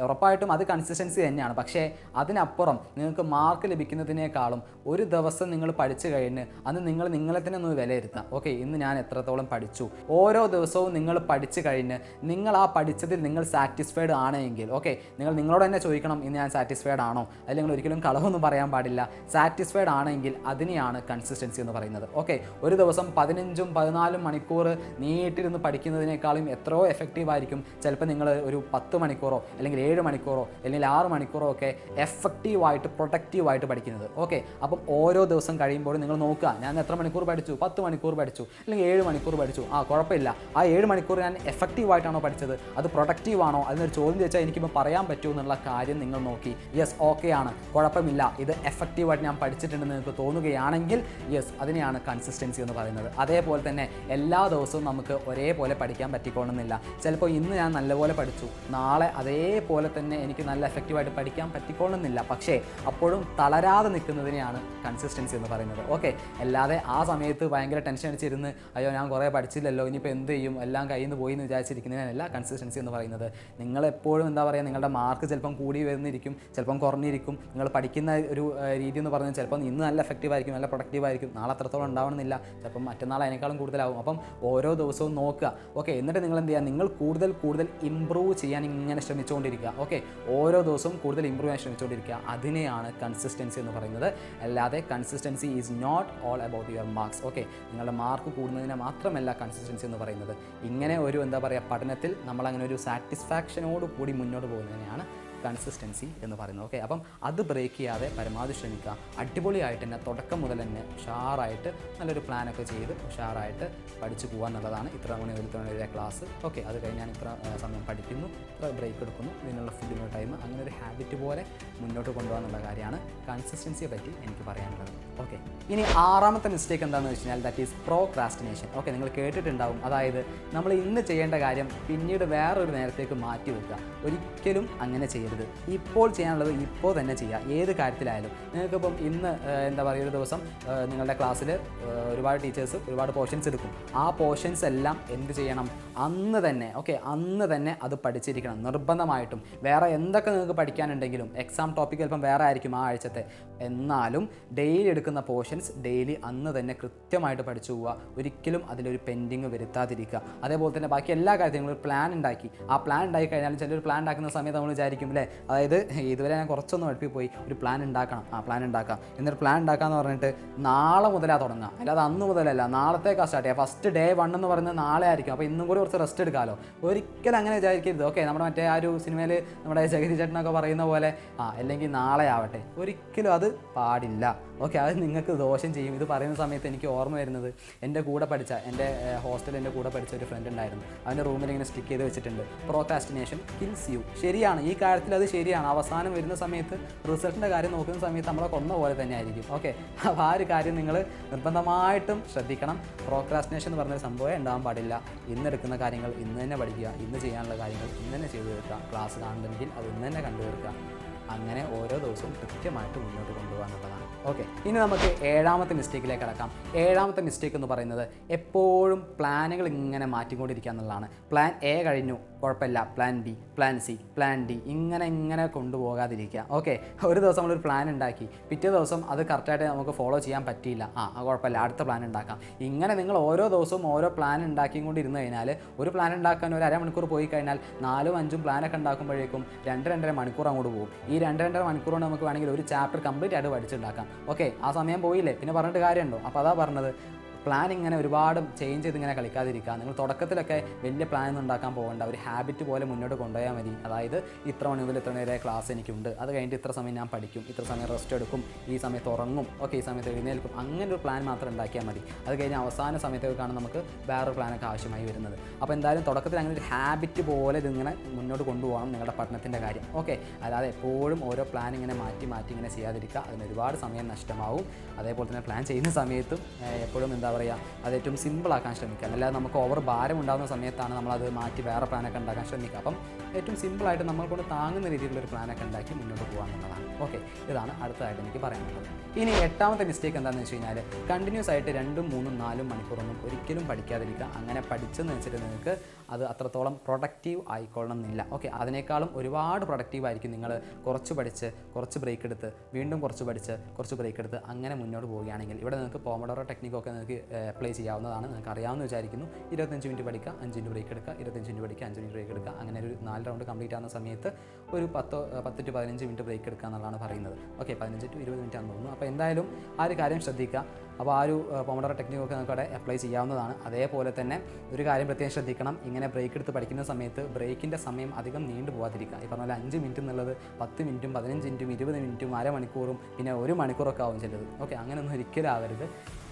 ഉറപ്പായിട്ടും അത് കൺസിസ്റ്റൻസി തന്നെയാണ്. പക്ഷേ അതിനപ്പുറം നിങ്ങൾക്ക് മാർക്ക് ലഭിക്കുന്നതിനേക്കാളും ഒരു ദിവസം നിങ്ങൾ പഠിച്ചു കഴിഞ്ഞ് അന്ന് നിങ്ങൾ നിങ്ങളെ തന്നെ ഒന്ന് വിലയിരുത്താം. ഓക്കെ ഇന്ന് ഞാൻ എത്രത്തോളം പഠിച്ചു? ഓരോ ദിവസവും നിങ്ങൾ പഠിച്ചു കഴിഞ്ഞ് നിങ്ങൾ ആ പഠിച്ചതിൽ നിങ്ങൾ സാറ്റിസ്ഫൈഡ് ആണെങ്കിൽ ഓക്കെ നിങ്ങൾ നിങ്ങളോട് തന്നെ ചോദിക്കണം ഇന്ന് ഞാൻ സാറ്റിസ്ഫൈഡ് ആണോ? അല്ലെങ്കിൽ ഒരിക്കലും കളവൊന്നും പറയാൻ പാടില്ല. സാറ്റിസ്ഫൈഡ് ആണെങ്കിൽ അതിനെയാണ് കൺസിസ്റ്റൻസി എന്ന് പറയുന്നത്. ഓക്കെ ഒരു ദിവസം പതിനഞ്ചും പതിനാലും മണിക്കൂർ നീട്ടിരുന്ന് പഠിക്കുന്നതിനേക്കാളും എത്രയോ എഫക്റ്റീവ് ആയിരിക്കും. ചിലപ്പോൾ നിങ്ങൾ ഒരു പത്ത് മണിക്കൂറോ അല്ലെങ്കിൽ ഏഴ് മണിക്കൂറോ അല്ലെങ്കിൽ ആറ് മണിക്കൂറോ ഒക്കെ എഫക്റ്റീവായിട്ട് പ്രൊട്ടക്റ്റീവായിട്ട് പഠിക്കുന്നത്. ഓക്കെ അപ്പം ഓരോ ദിവസം കഴിയുമ്പോഴും നിങ്ങൾ നോക്കുക ഞാൻ എത്ര മണിക്കൂർ പഠിച്ചു? പത്ത് മണിക്കൂർ പഠിച്ചു. അല്ലെങ്കിൽ ഏഴ് മണിക്കൂർ പഠിച്ചു. ആ കുഴപ്പമില്ല. ആ ഏഴ് മണിക്കൂർ ഞാൻ എഫക്റ്റീവായിട്ടാണോ പഠിച്ചത്? അത് പ്രൊഡക്റ്റീവാണോ അതിനൊരു ചോദ്യം ചോദിച്ചാൽ എനിക്കിപ്പോൾ പറയാൻ പറ്റുമോ എന്നുള്ള കാര്യം നിങ്ങൾ നോക്കി. യെസ് ഓക്കെ ആണ്. കുഴപ്പമില്ല. ഇത് എഫക്റ്റീവായിട്ട് ഞാൻ പഠിച്ചിട്ടുണ്ടെന്ന് നിങ്ങൾക്ക് തോന്നുകയാണെങ്കിൽ യെസ് അതിനെയാണ് കൺസിസ്റ്റൻസി എന്ന് പറയുന്നത്. അതേപോലെ തന്നെ എല്ലാ ദിവസവും നമുക്ക് ഒരേപോലെ പഠിക്കാൻ പറ്റിക്കോണമെന്നില്ല ചിലപ്പോൾ ഇന്ന് ഞാൻ നല്ലപോലെ പഠിച്ചു. നാളെ അതേപോലെ അതേപോലെ തന്നെ എനിക്ക് നല്ല എഫക്റ്റീവായിട്ട് പഠിക്കാൻ പറ്റിക്കോളുന്നില്ല. പക്ഷേ അപ്പോഴും തളരാതെ നിൽക്കുന്നതിനെയാണ് കൺസിസ്റ്റൻസി എന്ന് പറയുന്നത്. ഓക്കെ അല്ലാതെ ആ സമയത്ത് ഭയങ്കര ടെൻഷൻ അടിച്ചിരുന്ന് അയ്യോ ഞാൻ കുറേ പഠിച്ചില്ലല്ലോ ഇനിയിപ്പോൾ എന്ത് ചെയ്യും? എല്ലാം കയ്യിൽ നിന്ന് പോയി എന്ന് വിചാരിച്ചിരിക്കുന്നതിനല്ല കൺസിസ്റ്റൻസി എന്ന് പറയുന്നത്. നിങ്ങൾ എപ്പോഴും എന്താ പറയുക നിങ്ങളുടെ മാർക്ക് ചിലപ്പം കൂടി വരുന്നിരിക്കും ചിലപ്പം കുറഞ്ഞിരിക്കും. നിങ്ങൾ പഠിക്കുന്ന ഒരു രീതി എന്ന് പറഞ്ഞാൽ ചിലപ്പം ഇന്ന് നല്ല എഫക്റ്റീവ് ആയിരിക്കും നല്ല പ്രൊഡക്റ്റീവ് ആയിരിക്കും. നാളെ അത്രത്തോളം ഉണ്ടാവണമെന്നില്ല. ചിലപ്പം മറ്റന്നാൾ അതിനേക്കാളും കൂടുതലാവും. അപ്പം ഓരോ ദിവസവും നോക്കുക. ഓക്കെ എന്നിട്ട് നിങ്ങൾ എന്ത് ചെയ്യുക? നിങ്ങൾ കൂടുതൽ കൂടുതൽ ഇമ്പ്രൂവ് ചെയ്യാൻ ഇങ്ങനെ ശ്രമിച്ചുകൊണ്ടിരിക്കുക. ഓക്കെ ഓരോ ദിവസവും കൂടുതൽ ഇമ്പ്രൂവ് ചെയ്യാൻ ശ്രമിച്ചുകൊണ്ടിരിക്കുക അതിനെയാണ് കൺസിസ്റ്റൻസി എന്ന് പറയുന്നത്. അല്ലാതെ consistency is not all about your marks okay നിങ്ങളുടെ മാർക്ക് കൂടുന്നതിനെ മാത്രമല്ല കൺസിസ്റ്റൻസി എന്ന് പറയുന്നത്. ഇങ്ങനെ ഒരു എന്താ പറയുക പഠനത്തിൽ നമ്മളങ്ങനെ ഒരു സാറ്റിസ്ഫാക്ഷനോട് കൂടി മുന്നോട്ട് പോകുന്നതിനെയാണ് കൺസിസ്റ്റൻസി എന്ന് പറയുന്നത്. ഓക്കെ അപ്പം അത് ബ്രേക്ക് ചെയ്യാതെ പരമാവധി ശ്രമിക്കുക. അടിപൊളിയായിട്ട് തന്നെ തുടക്കം മുതൽ തന്നെ ഉഷാറായിട്ട് നല്ലൊരു പ്ലാനൊക്കെ ചെയ്ത് ഉഷാറായിട്ട് പഠിച്ചു പോകുക എന്നുള്ളതാണ് ഇത്ര മണി ഒരു മണി ക്ലാസ് ഓക്കെ അത് കഴിഞ്ഞ് ഞാൻ ഇത്ര സമയം പഠിക്കുന്നു ഇത്ര ബ്രേക്ക് എടുക്കുന്നു. ഇതിനുള്ള ഫുഡിനുള്ള ടൈം അങ്ങനെ ഒരു ഹാബിറ്റ് പോലെ മുന്നോട്ട് കൊണ്ടുപോകാനുള്ള കാര്യമാണ് കൺസിസ്റ്റൻസിയെ പറ്റി എനിക്ക് പറയാനുള്ളത്. ഓക്കെ ഇനി ആറാമത്തെ മിസ്റ്റേക്ക് എന്താണെന്ന് വെച്ച് കഴിഞ്ഞാൽ ദാറ്റ് ഈസ് പ്രോക്രാസ്റ്റിനേഷൻ ഓക്കെ നിങ്ങൾ കേട്ടിട്ടുണ്ടാവും. അതായത് നമ്മൾ ഇന്ന് ചെയ്യേണ്ട കാര്യം പിന്നീട് വേറൊരു നേരത്തേക്ക് മാറ്റി വെക്കുക. ഒരിക്കലും അങ്ങനെ ചെയ്യരുത്. ഇപ്പോൾ ചെയ്യാനുള്ളത് ഇപ്പോൾ തന്നെ ചെയ്യുക. ഏത് കാര്യത്തിലായാലും. നിങ്ങൾക്കിപ്പം ഇന്ന് എന്താ പറയുക ഒരു ദിവസം നിങ്ങളുടെ ക്ലാസ്സിൽ ഒരുപാട് ടീച്ചേഴ്സ് ഒരുപാട് പോർഷൻസ് എടുക്കും. ആ പോർഷൻസ് എല്ലാം എന്ത് ചെയ്യണം? അന്ന് തന്നെ ഓക്കെ അന്ന് തന്നെ അത് പഠിച്ചിരിക്കണം നിർബന്ധമായിട്ടും. വേറെ എന്തൊക്കെ നിങ്ങൾക്ക് പഠിക്കാനുണ്ടെങ്കിലും എക്സാം ടോപ്പിക് ചിലപ്പം വേറെ ആയിരിക്കും ആ ആഴ്ചത്തെ. എന്നാലും ഡെയിലി എടുക്കുന്ന പോർഷൻസ് ഡെയിലി അന്ന് തന്നെ കൃത്യമായിട്ട് പഠിച്ചു പോവുക. ഒരിക്കലും അതിലൊരു പെൻഡിങ് വരുത്താതിരിക്കുക. അതേപോലെ തന്നെ ബാക്കി എല്ലാ കാര്യത്തിലും നിങ്ങൾ പ്ലാൻ ഉണ്ടാക്കി. ആ പ്ലാൻ ഉണ്ടാക്കി കഴിഞ്ഞാലും ചിലർ പ്ലാൻ ഉണ്ടാക്കുന്ന സമയത്ത് നമ്മൾ വിചാരിക്കും അല്ലേ അതായത് ഇതുവരെ ഞാൻ കുറച്ചൊന്നും പോയി ഒരു പ്ലാൻ ഉണ്ടാക്കണം. ആ പ്ലാൻ ഉണ്ടാക്കാം. എന്നൊരു പ്ലാൻ ഉണ്ടാക്കാന്ന് പറഞ്ഞിട്ട് നാളെ മുതലാണ് തുടങ്ങുക. അല്ലാതെ അന്ന് മുതലല്ല. നാളത്തേക്കാണ് സ്റ്റാർട്ട് ചെയ്യുക. ഫസ്റ്റ് ഡേ വൺ എന്ന് പറയുന്നത് നാളെ ആയിരിക്കും. അപ്പോൾ ഇന്നും കൂടി കുറച്ച് റെസ്റ്റ് എടുക്കാമല്ലോ ഒരിക്കലും അങ്ങനെ വിചാരിക്കരുത്. ഓക്കെ നമ്മുടെ മറ്റേ ആ ഒരു സിനിമയിൽ നമ്മുടെ ജഗതി ചേട്ടനൊക്കെ പറയുന്ന പോലെ ആ അല്ലെങ്കിൽ നാളെ ആവട്ടെ. ഒരിക്കലും അത് പാടില്ല. ഓക്കെ അത് നിങ്ങൾക്ക് ദോഷം ചെയ്യും. ഇത് പറയുന്ന സമയത്ത് എനിക്ക് ഓർമ്മ വരുന്നത് എന്റെ കൂടെ പഠിച്ച എന്റെ ഹോസ്റ്റലിൽ എന്റെ കൂടെ പഠിച്ച ഒരു ഫ്രണ്ട് ഉണ്ടായിരുന്നു. അവന്റെ റൂമിൽ ഇങ്ങനെ സ്റ്റിക്ക് ചെയ്ത് വെച്ചിട്ടുണ്ട്. പ്രോകാസ്റ്റിനേഷൻ കിൽസ് യു ശരിയാണ്. ഈ കാര്യത്തിൽ അത് ശരിയാണ്. അവസാനം വരുന്ന സമയത്ത് റിസൾട്ടിന്റെ കാര്യം നോക്കുന്ന സമയത്ത് നമ്മളെ കൊന്ന പോലെ തന്നെ ആയിരിക്കും. ഓക്കെ അപ്പോൾ ആ ഒരു കാര്യം നിങ്ങൾ നിർബന്ധമായിട്ടും ശ്രദ്ധിക്കണം. പ്രോക്രാസ്റ്റിനേഷൻ എന്ന് പറഞ്ഞൊരു സംഭവം ഉണ്ടാകാൻ പാടില്ല. ഇന്ന് എടുക്കുന്ന കാര്യങ്ങൾ ഇന്ന് തന്നെ പഠിക്കുക ഇന്ന് ചെയ്യാനുള്ള കാര്യങ്ങൾ ഇന്ന് തന്നെ ചെയ്തു തീർക്കുക ക്ലാസ് കാണുന്നുണ്ടെങ്കിൽ അത് ഇന്ന് തന്നെ കണ്ടു തീർക്കുക. അങ്ങനെ ഓരോ ദിവസവും കൃത്യമായിട്ട് മുന്നോട്ട് കൊണ്ടുപോകാൻ എന്നുള്ളതാണ് ഓക്കെ ഇനി നമുക്ക് ഏഴാമത്തെ മിസ്റ്റേക്കിലേക്ക് കടക്കാം. ഏഴാമത്തെ മിസ്റ്റേക്ക് എന്ന് പറയുന്നത് എപ്പോഴും പ്ലാനുകൾ ഇങ്ങനെ മാറ്റിക്കൊണ്ടിരിക്കുക എന്നുള്ളതാണ്. പ്ലാൻ എ കഴിഞ്ഞു കുഴപ്പമില്ല. Plan B plan C plan D ഇങ്ങനെ ഇങ്ങനെ കൊണ്ടുപോകാതിരിക്കുക. ഓക്കെ ഒരു ദിവസം നമ്മളൊരു പ്ലാൻ ഉണ്ടാക്കി. പിറ്റേ ദിവസം അത് കറക്റ്റായിട്ട് നമുക്ക് ഫോളോ ചെയ്യാൻ പറ്റിയില്ല. ആ കുഴപ്പമില്ല. അടുത്ത പ്ലാൻ ഉണ്ടാക്കാം. ഇങ്ങനെ നിങ്ങൾ ഓരോ ദിവസവും ഓരോ പ്ലാൻ ഉണ്ടാക്കിയും കൊണ്ടിരുന്ന് കഴിഞ്ഞാൽ ഒരു പ്ലാൻ ഉണ്ടാക്കാൻ ഒരു അരമണിക്കൂർ പോയി കഴിഞ്ഞാൽ നാലും അഞ്ചും പ്ലാനൊക്കെ ഉണ്ടാക്കുമ്പോഴേക്കും രണ്ട് രണ്ടര മണിക്കൂർ അങ്ങോട്ട് പോകും. ഈ രണ്ട് രണ്ടര മണിക്കൂർ കൊണ്ട് നമുക്ക് വേണമെങ്കിൽ ഒരു ചാപ്റ്റർ കംപ്ലീറ്റ് ആയിട്ട് പഠിച്ചുണ്ടാക്കാം. ഓക്കെ ആ സമയം പോയില്ലേ? പിന്നെ പറഞ്ഞിട്ട് കാര്യമുണ്ടോ? അപ്പോൾ അതാ പറഞ്ഞത്. പ്ലാൻ ഇങ്ങനെ ഒരുപാട് ചേഞ്ച് ചെയ്ത് ഇങ്ങനെ കളിക്കാതിരിക്കുക. നിങ്ങൾ തുടക്കത്തിലൊക്കെ വലിയ പ്ലാൻ ഒന്നും ഉണ്ടാക്കാൻ പോകേണ്ട. ഒരു ഹാബിറ്റ് പോലെ മുന്നോട്ട് കൊണ്ടുപോയാൽ മതി. അതായത് ഇത്ര മണി മുതൽ ഇത്ര മണി വരെ ക്ലാസ് എനിക്കുണ്ട്. അത് കഴിഞ്ഞിട്ട് ഇത്ര സമയം ഞാൻ പഠിക്കും. ഇത്ര സമയം റെസ്റ്റ് എടുക്കും. ഈ സമയത്ത് ഉറങ്ങും. ഓക്കെ ഈ സമയത്ത് എഴുന്നേൽക്കും. അങ്ങനെ ഒരു പ്ലാൻ മാത്രം ഉണ്ടാക്കിയാൽ മതി. അത് കഴിഞ്ഞ് അവസാന സമയത്തേക്കാണ് കാണും നമുക്ക് വേറൊരു പ്ലാനൊക്കെ ആവശ്യമായി വരുന്നത്. അപ്പോൾ എന്തായാലും തുടക്കത്തിൽ അങ്ങനെ ഒരു ഹാബിറ്റ് പോലെ ഇതിങ്ങനെ മുന്നോട്ട് കൊണ്ടുപോകണം നിങ്ങളുടെ പഠനത്തിന്റെ കാര്യം. ഓക്കെ അല്ലാതെ എപ്പോഴും ഓരോ പ്ലാൻ ഇങ്ങനെ മാറ്റി മാറ്റി ഇങ്ങനെ ചെയ്യാതിരിക്കുക. അതിന് ഒരുപാട് സമയം നഷ്ടമാവും. അതേപോലെ തന്നെ പ്ലാൻ ചെയ്യുന്ന സമയത്തും എപ്പോഴും എന്താ പറയുക അത് ഏറ്റവും സിമ്പിളാക്കാൻ ശ്രമിക്കുക. അല്ലാതെ നമുക്ക് ഓവർ ഭാരം ഉണ്ടാകുന്ന സമയത്താണ് നമ്മളത് മാറ്റി വേറെ പ്ലാനൊക്കെ ഉണ്ടാക്കാൻ ശ്രമിക്കുക. അപ്പം ഏറ്റവും സിമ്പിളായിട്ട് നമ്മൾ കൊണ്ട് താങ്ങുന്ന രീതിയിലുള്ള ഒരു പ്ലാനൊക്കെ ഉണ്ടാക്കി മുന്നോട്ട് പോകാൻ എന്നുള്ളതാണ്. ഓക്കെ ഇതാണ് അടുത്തതായിട്ട് എനിക്ക് പറയാനുള്ളത്. ഇനി എട്ടാമത്തെ മിസ്റ്റേക്ക് എന്താണെന്ന് വെച്ച് കഴിഞ്ഞാൽ കണ്ടിന്യൂസ് ആയിട്ട് രണ്ടും മൂന്നും നാലും മണിക്കൂറൊന്നും ഒരിക്കലും പഠിക്കാതിരിക്കുക. അങ്ങനെ പഠിച്ചെന്ന് വെച്ചിട്ട് നിങ്ങൾക്ക് അത് അത്രത്തോളം പ്രൊഡക്റ്റീവ് ആയിക്കൊള്ളണം എന്നില്ല. ഓക്കെ അതിനേക്കാളും ഒരുപാട് പ്രൊഡക്റ്റീവ് ആയിരിക്കും നിങ്ങൾ കുറച്ച് പഠിച്ച് കുറച്ച് ബ്രേക്ക് എടുത്ത് വീണ്ടും കുറച്ച് പഠിച്ച് കുറച്ച് ബ്രേക്ക് എടുത്ത് അങ്ങനെ മുന്നോട്ട് പോവുകയാണെങ്കിൽ. ഇവിടെ നിങ്ങൾക്ക് പോമഡോറോ ടെക്നിക്കൊക്കെ നിങ്ങൾക്ക് അപ്ലൈ ചെയ്യാവുന്നതാണ് നിങ്ങൾക്ക് അറിയാമെന്ന് വിചാരിക്കുന്നു. ഇരുപത്തഞ്ച് മിനിറ്റ് പഠിക്കുക അഞ്ച് മിനിറ്റ് ബ്രേക്ക് എടുക്കുക ഇരുപത്തഞ്ച് മിനിറ്റ് പഠിക്കുക അഞ്ച് മിനിറ്റ് ബ്രേക്ക് എടുക്കുക. അങ്ങനെ ഒരു നാല് റൗണ്ട് കംപ്ലീറ്റ് ആവുന്ന സമയത്ത് ഒരു പത്തോ പത്ത് ടു പതിനഞ്ച് മിനിറ്റ് ബ്രേക്ക് എടുക്കുക എന്നുള്ളതാണ് പറയുന്നത്. ഓക്കെ പതിനഞ്ച് ടു ഇരുപത് മിനിറ്റ് ആണെന്ന് തോന്നുന്നു. അപ്പോൾ എന്തായാലും ആ ഒരു കാര്യം ശ്രദ്ധിക്കുക. അപ്പോൾ ആ ഒരു പോമഡോറോ ടെക്നിക്കൊക്കെ നമുക്ക് അവിടെ അപ്ലൈ ചെയ്യാവുന്നതാണ്. അതേപോലെ തന്നെ ഒരു കാര്യം പ്രത്യേകം ശ്രദ്ധിക്കണം. ഇങ്ങനെ ബ്രേക്ക് എടുത്ത് പഠിക്കുന്ന സമയത്ത് ബ്രേക്കിന്റെ സമയം അധികം നീണ്ടു പോകാതിരിക്കുക ഈ പറഞ്ഞ അഞ്ച് മിനിറ്റ് എന്നുള്ളത് പത്ത് മിനിറ്റും പതിനഞ്ച് മിനിറ്റും ഇരുപത് മിനിറ്റും അരമണിക്കൂറും പിന്നെ ഒരു മണിക്കൂറൊക്കെ ആവും ചിലത്. ഓക്കെ അങ്ങനെയൊന്നും ഒരിക്കലും ആവരുത്.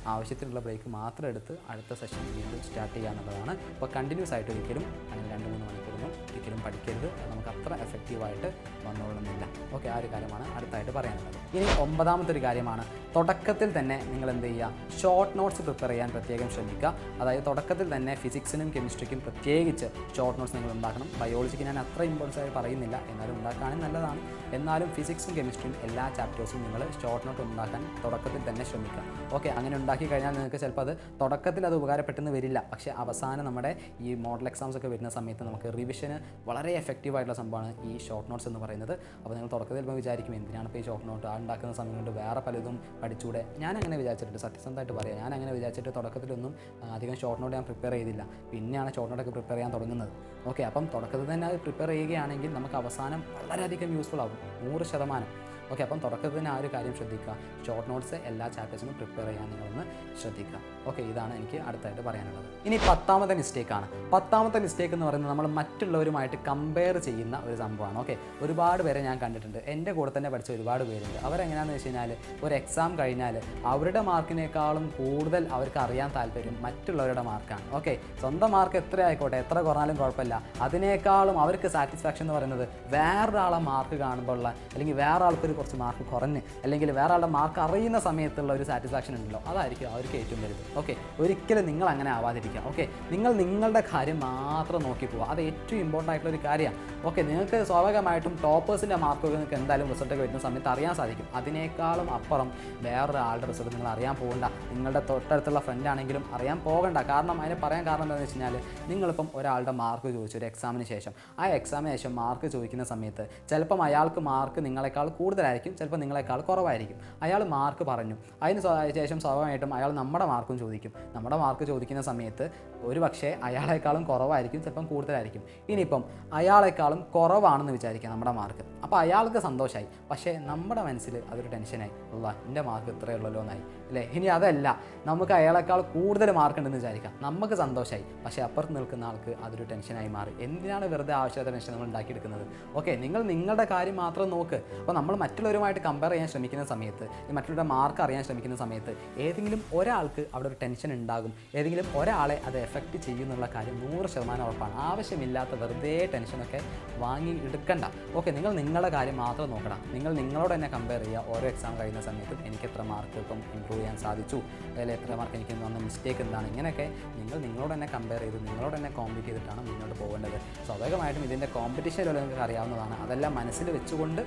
ആവശ്യത്തിനുള്ള ബ്രേക്ക് മാത്രം എടുത്ത് അടുത്ത സെഷൻ വീണ്ടും സ്റ്റാർട്ട് ചെയ്യുക എന്നുള്ളതാണ്. അപ്പോൾ കണ്ടിന്യൂസ് ആയിട്ട് ഒരിക്കലും അങ്ങനെ രണ്ട് മൂന്ന് മണിക്കൂറൊന്നും ഒരിക്കലും പഠിക്കരുത്. നമുക്ക് അത്ര എഫക്റ്റീവായിട്ട് വന്നോളുന്നില്ല. ഓക്കെ ആ ഒരു കാര്യമാണ് അടുത്തായിട്ട് പറയാനുള്ളത്. ഇനി ഒമ്പതാമത്തെ ഒരു കാര്യമാണ്. തുടക്കത്തിൽ തന്നെ നിങ്ങൾ എന്ത് ചെയ്യുക? ഷോർട്ട് നോട്ട്സ് പ്രിപ്പയർ ചെയ്യാൻ പ്രത്യേകം ശ്രമിക്കുക. അതായത് തുടക്കത്തിൽ തന്നെ ഫിസിക്സിനും കെമിസ്ട്രിക്കും പ്രത്യേകിച്ച് ഷോർട്ട് നോട്ട്സ് നിങ്ങൾ ഉണ്ടാക്കണം. ബയോളജിക്ക് ഞാൻ അത്ര ഇമ്പോർട്ടൻസ് ആയി പറയുന്നില്ല. എന്നാലും ഉണ്ടാക്കാനും നല്ലതാണ്. എന്നാലും ഫിസിക്സും കെമിസ്ട്രിയും എല്ലാ ചാപ്റ്റേഴ്സും നിങ്ങൾ ഷോർട്ട് നോട്ട് ഉണ്ടാക്കാൻ തുടക്കത്തിൽ തന്നെ ശ്രമിക്കുക. ഓക്കെ അങ്ങനെ കഴിഞ്ഞാൽ നിങ്ങൾക്ക് ചിലപ്പോൾ അത് തുടക്കത്തിൽ അത് ഉപകാരപ്പെട്ടെന്ന് വരില്ല. പക്ഷേ അവസാനം നമ്മുടെ ഈ മോഡൽ എക്സാംസ് ഒക്കെ വരുന്ന സമയത്ത് നമുക്ക് റിവിഷന് വളരെ എഫക്റ്റീവ് ആയിട്ടുള്ള സംഭവമാണ് ഈ ഷോർട്ട് നോട്ട്സ് എന്ന് പറയുന്നത്. അപ്പോൾ നിങ്ങൾ തുടക്കത്തിൽ ഇപ്പോൾ വിചാരിക്കും എന്തിനാണ് ഇപ്പോൾ ഈ ഷോർട്ട് നോട്ട് ആ ഉണ്ടാക്കുന്ന സമയം കൊണ്ട് വേറെ പലതും പഠിച്ചുകൂടെ ഞാൻ അങ്ങനെ വിചാരിച്ചിട്ടുണ്ട് സത്യസന്ധമായിട്ട് പറയാം. ഞാൻ അങ്ങനെ വിചാരിച്ചിട്ട് തുടക്കത്തിലൊന്നും അധികം ഷോർട്ട് നോട്ട് ഞാൻ പ്രിപ്പയർ ചെയ്തില്ല. പിന്നെയാണ് ഷോർട്ട് നോട്ടൊക്കെ പ്രിപ്പയർ ചെയ്യാൻ തുടങ്ങുന്നത്. ഓക്കെ അപ്പം തുടക്കത്തിൽ തന്നെ അത് പ്രിപ്പയർ ചെയ്യുകയാണെങ്കിൽ നമുക്ക് അവസാനം വളരെയധികം യൂസ്ഫുൾ ആകും നൂറ് ശതമാനം. ഓക്കെ അപ്പം തുടക്കത്തിൽ തന്നെ ആ ഒരു കാര്യം ശ്രദ്ധിക്കുക. ഷോർട്ട് നോട്ട്സ് എല്ലാ ചാപ്റ്റേഴ്സിനും പ്രിപ്പയർ ചെയ്യാൻ നിങ്ങളൊന്ന് ശ്രദ്ധിക്കുക. ഓക്കെ ഇതാണ് എനിക്ക് അടുത്തായിട്ട് പറയാനുള്ളത്. ഇനി പത്താമത്തെ മിസ്റ്റേക്കാണ് പത്താമത്തെ മിസ്റ്റേക്ക് എന്ന് പറയുന്നത് നമ്മൾ മറ്റുള്ളവരുമായിട്ട് കമ്പയർ ചെയ്യുന്ന ഒരു സംഭവമാണ്. ഓക്കെ ഒരുപാട് പേരെ ഞാൻ കണ്ടിട്ടുണ്ട്. എന്റെ കൂടെ തന്നെ പഠിച്ച ഒരുപാട് പേരുണ്ട്. അവരെങ്ങനെയാണെന്ന് വെച്ച് കഴിഞ്ഞാൽ ഒരു എക്സാം കഴിഞ്ഞാൽ അവരുടെ മാർക്കിനേക്കാളും കൂടുതൽ അവർക്ക് അറിയാൻ താല്പര്യം മറ്റുള്ളവരുടെ മാർക്കാണ് ഓക്കെ സ്വന്തം മാർക്ക് എത്ര ആയിക്കോട്ടെ എത്ര കുറഞ്ഞാലും കുഴപ്പമില്ല. അതിനേക്കാളും അവർക്ക് സാറ്റിസ്ഫാക്ഷൻ എന്ന് പറയുന്നത് വേറൊരാളെ മാർക്ക് കാണുമ്പോൾ ഉള്ള അല്ലെങ്കിൽ വേറെ ആൾക്കൊരു കുറച്ച് മാർക്ക് കുറഞ്ഞ് അല്ലെങ്കിൽ വേറെ ആളുടെ മാർക്ക് അറിയുന്ന സമയത്തുള്ള ഒരു സാറ്റിസ്ഫാക്ഷൻ ഉണ്ടല്ലോ. അതായിരിക്കും അവർക്ക് ഏറ്റവും വലുത്. ഓക്കെ ഒരിക്കലും നിങ്ങൾ അങ്ങനെ ആവാതിരിക്കുക. ഓക്കെ നിങ്ങൾ നിങ്ങളുടെ കാര്യം മാത്രം നോക്കി പോകുക അത് ഏറ്റവും ഇമ്പോർട്ടന്റ് ആയിട്ടുള്ള ഒരു കാര്യമാണ്. ഓക്കെ നിങ്ങൾക്ക് സ്വാഭാവികമായിട്ടും ടോപ്പേഴ്സിന്റെ മാർക്കൊക്കെ നിങ്ങൾക്ക് എന്തായാലും റിസൾട്ടൊക്കെ വരുന്ന സമയത്ത് അറിയാൻ സാധിക്കും. അതിനേക്കാളും അപ്പുറം വേറൊരാളുടെ റിസൾട്ട് നിങ്ങൾ അറിയാൻ പോകണ്ട. നിങ്ങളുടെ തൊട്ടടുത്തുള്ള ഫ്രണ്ട് ആണെങ്കിലും അറിയാൻ പോകണ്ട. കാരണം അതിന് പറയാൻ കാരണം എന്താണെന്ന് വെച്ച് കഴിഞ്ഞാൽ നിങ്ങളിപ്പം ഒരാളുടെ മാർക്ക് ചോദിച്ചു. ഒരു എക്സാമിന് ശേഷം. ആ എക്സാമിന് ശേഷം മാർക്ക് ചോദിക്കുന്ന സമയത്ത് ചിലപ്പം അയാൾക്ക് മാർക്ക് നിങ്ങളെക്കാൾ കൂടുതലായിരിക്കും ചിലപ്പോൾ നിങ്ങളെക്കാൾ കുറവായിരിക്കും. അയാൾ മാർക്ക് പറഞ്ഞു. അതിന് ശേഷം സ്വാഭാവികമായിട്ടും അയാൾ നമ്മുടെ മാർക്കും ചോദിക്കും. നമ്മുടെ മാർക്ക് ചോദിക്കുന്ന സമയത്ത് ഒരു പക്ഷേ അയാളെക്കാളും കുറവായിരിക്കും ചിലപ്പം കൂടുതലായിരിക്കും. ഇനിയിപ്പം അയാളെക്കാളും കുറവാണെന്ന് വിചാരിക്കുക നമ്മുടെ മാർക്ക് അപ്പോൾ അയാൾക്ക് സന്തോഷമായി പക്ഷേ നമ്മുടെ മനസ്സിൽ അതൊരു ടെൻഷനായി അല്ല എന്റെ മാർക്ക് ഇത്രയേ ഉള്ളല്ലോ എന്നായി. അല്ലേ? ഇനി അതല്ല. നമുക്ക് അയാളെക്കാൾ കൂടുതൽ മാർക്ക് ഉണ്ടെന്ന് വിചാരിക്കാം. നമുക്ക് സന്തോഷമായി പക്ഷേ അപ്പുറത്ത് നിൽക്കുന്ന ആൾക്ക് അതൊരു ടെൻഷനായി മാറി. എന്തിനാണ് വെറുതെ ആവശ്യമില്ലാത്ത ടെൻഷൻ നമ്മൾ ഉണ്ടാക്കിയെടുക്കുന്നത്? ഓക്കെ നിങ്ങൾ നിങ്ങളുടെ കാര്യം മാത്രം നോക്ക്. അപ്പോൾ നമ്മൾ മറ്റുള്ളവരുമായിട്ട് കമ്പയർ ചെയ്യാൻ ശ്രമിക്കുന്ന സമയത്ത് മറ്റുള്ളവരുടെ മാർക്ക് അറിയാൻ ശ്രമിക്കുന്ന സമയത്ത് ഏതെങ്കിലും ഒരാൾക്ക് അവിടെ ഒരു ടെൻഷൻ ഉണ്ടാകും. ഏതെങ്കിലും ഒരാളെ അത് എഫക്റ്റ് ചെയ്യുന്നുള്ള കാര്യം നൂറ് ശതമാനം ഉറപ്പാണ്. ആവശ്യമില്ലാത്ത വെറുതെ ടെൻഷനൊക്കെ വാങ്ങി എടുക്കണ്ട. ഓക്കെ നിങ്ങൾ നിങ്ങളുടെ കാര്യം മാത്രം നോക്കണം. നിങ്ങൾ നിങ്ങളോട് തന്നെ കമ്പയർ ചെയ്യുക. ഓരോ എക്സാം കഴിയുന്ന സമയത്ത് എനിക്ക് എത്ര മാർക്ക് ഇപ്പം ഇമ്പ്രൂവ് ചെയ്യാൻ സാധിച്ചു? അല്ലെങ്കിൽ എത്ര മാർക്ക് എനിക്ക് വന്ന മിസ്റ്റേക്ക് എന്താണ്? ഇങ്ങനെയൊക്കെ നിങ്ങൾ നിങ്ങളോട് തന്നെ കമ്പയർ ചെയ്ത് നിങ്ങളോട് തന്നെ കോമ്പീറ്റ് ചെയ്തിട്ടാണ് മുന്നോട്ട് പോകേണ്ടത്. സ്വാഭാവികമായിട്ടും ഇതിന്റെ കോമ്പറ്റീഷൻ നിങ്ങൾക്ക് അറിയാവുന്നതാണ് അതെല്ലാം മനസ്സിൽ വെച്ചുകൊണ്ട്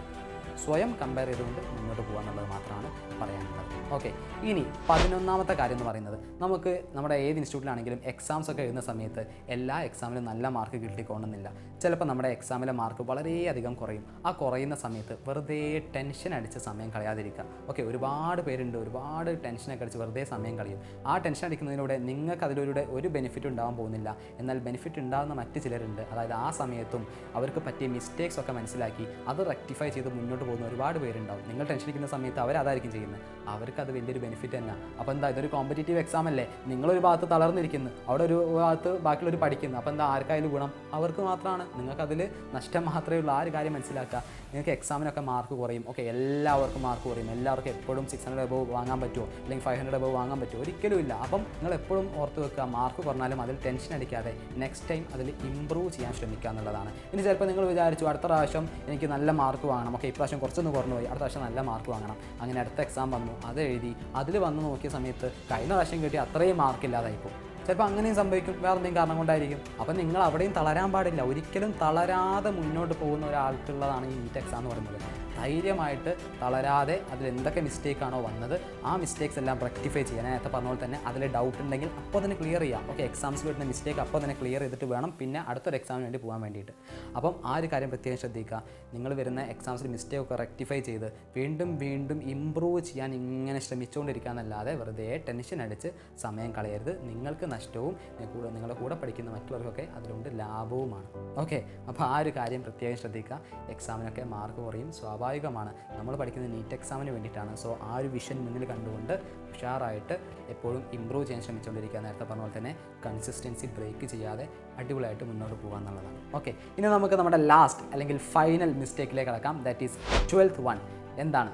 സ്വയം കമ്പയർ ചെയ്തുകൊണ്ട് മുന്നോട്ട് പോകുക എന്നുള്ളത് മാത്രമാണ് പറയാനുള്ളത്. ഓക്കെ ഇനി പതിനൊന്നാമത്തെ കാര്യം എന്ന് പറയുന്നത് നമുക്ക് നമ്മുടെ ഏത് ഇൻസ്റ്റിറ്റ്യൂട്ടിലാണെങ്കിലും എക്സാംസ് ഒക്കെ എഴുതുന്ന സമയത്ത് എല്ലാ എക്സാമിലും നല്ല മാർക്ക് കിട്ടിക്കൊള്ളുന്നില്ല ചിലപ്പോൾ നമ്മുടെ എക്സാമിലെ മാർക്ക് വളരെയധികം കുറയും. ആ കുറയുന്ന സമയത്ത് വെറുതെ ടെൻഷൻ അടിച്ച സമയം കളയാതിരിക്കുക. ഓക്കെ ഒരുപാട് പേരുണ്ട് ഒരുപാട് ടെൻഷനൊക്കെ അടിച്ച് വെറുതെ സമയം കളയും. ആ ടെൻഷൻ അടിക്കുന്നതിലൂടെ നിങ്ങൾക്ക് അതിലൂടെ ഒരു ബെനിഫിറ്റ് ഉണ്ടാകാൻ പോകുന്നില്ല. എന്നാൽ ബെനിഫിറ്റ് ഉണ്ടാകുന്ന മറ്റ് ചിലരുണ്ട്. അതായത് ആ സമയത്തും അവർക്ക് പറ്റിയ മിസ്റ്റേക്സ് ഒക്കെ മനസ്സിലാക്കി അത് റെക്ടിഫൈ ചെയ്ത് മുന്നോട്ട് പോകുന്ന ഒരുപാട് പേരുണ്ടാവും. നിങ്ങൾ ടെൻഷൻ അടിക്കുന്ന സമയത്ത് അവരതായിരിക്കും ചെയ്യുന്നത്. അവർക്ക് അത് വലിയൊരു ബെനിഫിറ്റ് തന്നെ. അപ്പോൾ എന്താ ഇതൊരു കോമ്പറ്റേറ്റീവ് എക്സാം അല്ലേ? നിങ്ങളൊരു ഭാഗത്ത് തളർന്നിരിക്കുന്നു. അവിടെ ഒരു ഭാഗത്ത് ബാക്കിയുള്ളവർ പഠിക്കുന്നു. അപ്പോൾ എന്താ ആർക്കായാലും ഗുണം? അവർക്ക് മാത്രമാണ് നിങ്ങൾക്കതിൽ നഷ്ടം മാത്രമേ ഉള്ളൂ. ആ ഒരു കാര്യം മനസ്സിലാക്കുക. നിങ്ങൾക്ക് എക്സാമിനൊക്കെ മാർക്ക് കുറയും. ഓക്കെ എല്ലാവർക്കും മാർക്ക് കുറയും. എല്ലാവർക്കും എപ്പോഴും സിക്സ് ഹൺഡ്രഡ് എബവ് വാങ്ങാൻ പറ്റുമോ? അല്ലെങ്കിൽ ഫൈവ് ഹൺഡ്രഡ് എബവ് വാങ്ങാൻ പറ്റുമോ? ഒരിക്കലും ഇല്ല. അപ്പം നിങ്ങൾ എപ്പോഴും ഓർത്ത് വെക്കുക. മാർക്ക് കുറഞ്ഞാലും അതിൽ ടെൻഷൻ അടിക്കാതെ നെക്സ്റ്റ് ടൈം അതിൽ ഇമ്പ്രൂവ് ചെയ്യാൻ ശ്രമിക്കുക എന്നുള്ളതാണ്. ഇനി ചിലപ്പോൾ നിങ്ങൾ വിചാരിച്ചു അടുത്ത പ്രാവശ്യം എനിക്ക് നല്ല മാർക്ക് വാങ്ങണം. ഓക്കെ ഇപ്രാവശ്യം കുറച്ചൊന്ന് കുറഞ്ഞു പോയി അടുത്ത പ്രാവശ്യം നല്ല മാർക്ക് വാങ്ങണം. അങ്ങനെ അടുത്ത എക്സാം വന്നു. അത് എഴുതി അതിൽ വന്ന് നോക്കിയ സമയത്ത് കഴിഞ്ഞ പ്രാവശ്യം കിട്ടി അത്രയും മാർക്ക് ഇല്ലാതായിപ്പോൾ ചിലപ്പോൾ അങ്ങനെയും സംഭവിക്കും. വേറെ എന്തെങ്കിലും കാരണം കൊണ്ടായിരിക്കും. അപ്പം നിങ്ങൾ അവിടെയും തളരാൻ പാടില്ല. ഒരിക്കലും തളരാതെ മുന്നോട്ട് പോകുന്ന ഒരാൾക്കുള്ളതാണ് ഈ നീറ്റ് എക്സാം എന്ന് പറയുന്നത്. ധൈര്യമായിട്ട് തളരാതെ അതിൽ എന്തൊക്കെ മിസ്റ്റേക്കാണോ വന്നത് ആ മിസ്റ്റേക്സ് എല്ലാം റെക്ടിഫൈ ചെയ്യാൻ നേരത്തെ പറഞ്ഞ പോലെ തന്നെ അതിൽ ഡൗട്ട് ഉണ്ടെങ്കിൽ അപ്പോൾ തന്നെ ക്ലിയർ ചെയ്യാം. ഓക്കെ എക്സാംസ് വരുന്ന മിസ്റ്റേക്ക് അപ്പോൾ തന്നെ ക്ലിയർ ചെയ്തിട്ട് വേണം പിന്നെ അടുത്തൊരു എക്സാമിന് വേണ്ടി പോകാൻ വേണ്ടിയിട്ട്. അപ്പം ആ ഒരു കാര്യം പ്രത്യേകം ശ്രദ്ധിക്കുക. നിങ്ങൾ വരുന്ന എക്സാംസിൽ മിസ്റ്റേക്ക് ഒക്കെ റെക്ടിഫൈ ചെയ്ത് വീണ്ടും വീണ്ടും ഇമ്പ്രൂവ് ചെയ്യാൻ ഇങ്ങനെ ശ്രമിച്ചുകൊണ്ടിരിക്കുക എന്നല്ലാതെ വെറുതെ ടെൻഷൻ അടിച്ച് സമയം കളയരുത്. നിങ്ങൾക്ക് നഷ്ടവും കൂടെ നിങ്ങളുടെ കൂടെ പഠിക്കുന്ന മറ്റുള്ളവർക്കൊക്കെ അതിലുണ്ട് ലാഭവുമാണ്. ഓക്കെ അപ്പോൾ ആ ഒരു കാര്യം പ്രത്യേകം ശ്രദ്ധിക്കുക. എക്സാമിനൊക്കെ മാർക്ക് കുറയും. സ്വാഭാവികമാണ്. നമ്മൾ പഠിക്കുന്നത് നീറ്റ് എക്സാമിന് വേണ്ടിയിട്ടാണ്. സോ ആ ഒരു വിഷൻ മുന്നിൽ കണ്ടുകൊണ്ട് ഉഷാറായിട്ട് എപ്പോഴും ഇമ്പ്രൂവ് ചെയ്യാൻ ശ്രമിച്ചുകൊണ്ടിരിക്കുക നേരത്തെ പറഞ്ഞ പോലെ തന്നെ കൺസിസ്റ്റൻസി ബ്രേക്ക് ചെയ്യാതെ അടിപൊളിയായിട്ട് മുന്നോട്ട് പോകുക എന്നുള്ളതാണ്. ഓക്കെ ഇനി നമുക്ക് നമ്മുടെ ലാസ്റ്റ് അല്ലെങ്കിൽ ഫൈനൽ മിസ്റ്റേക്കിലേക്ക് കടക്കാം. ദാറ്റ് ഈസ് ട്വൽത്ത് വൺ എന്താണ്?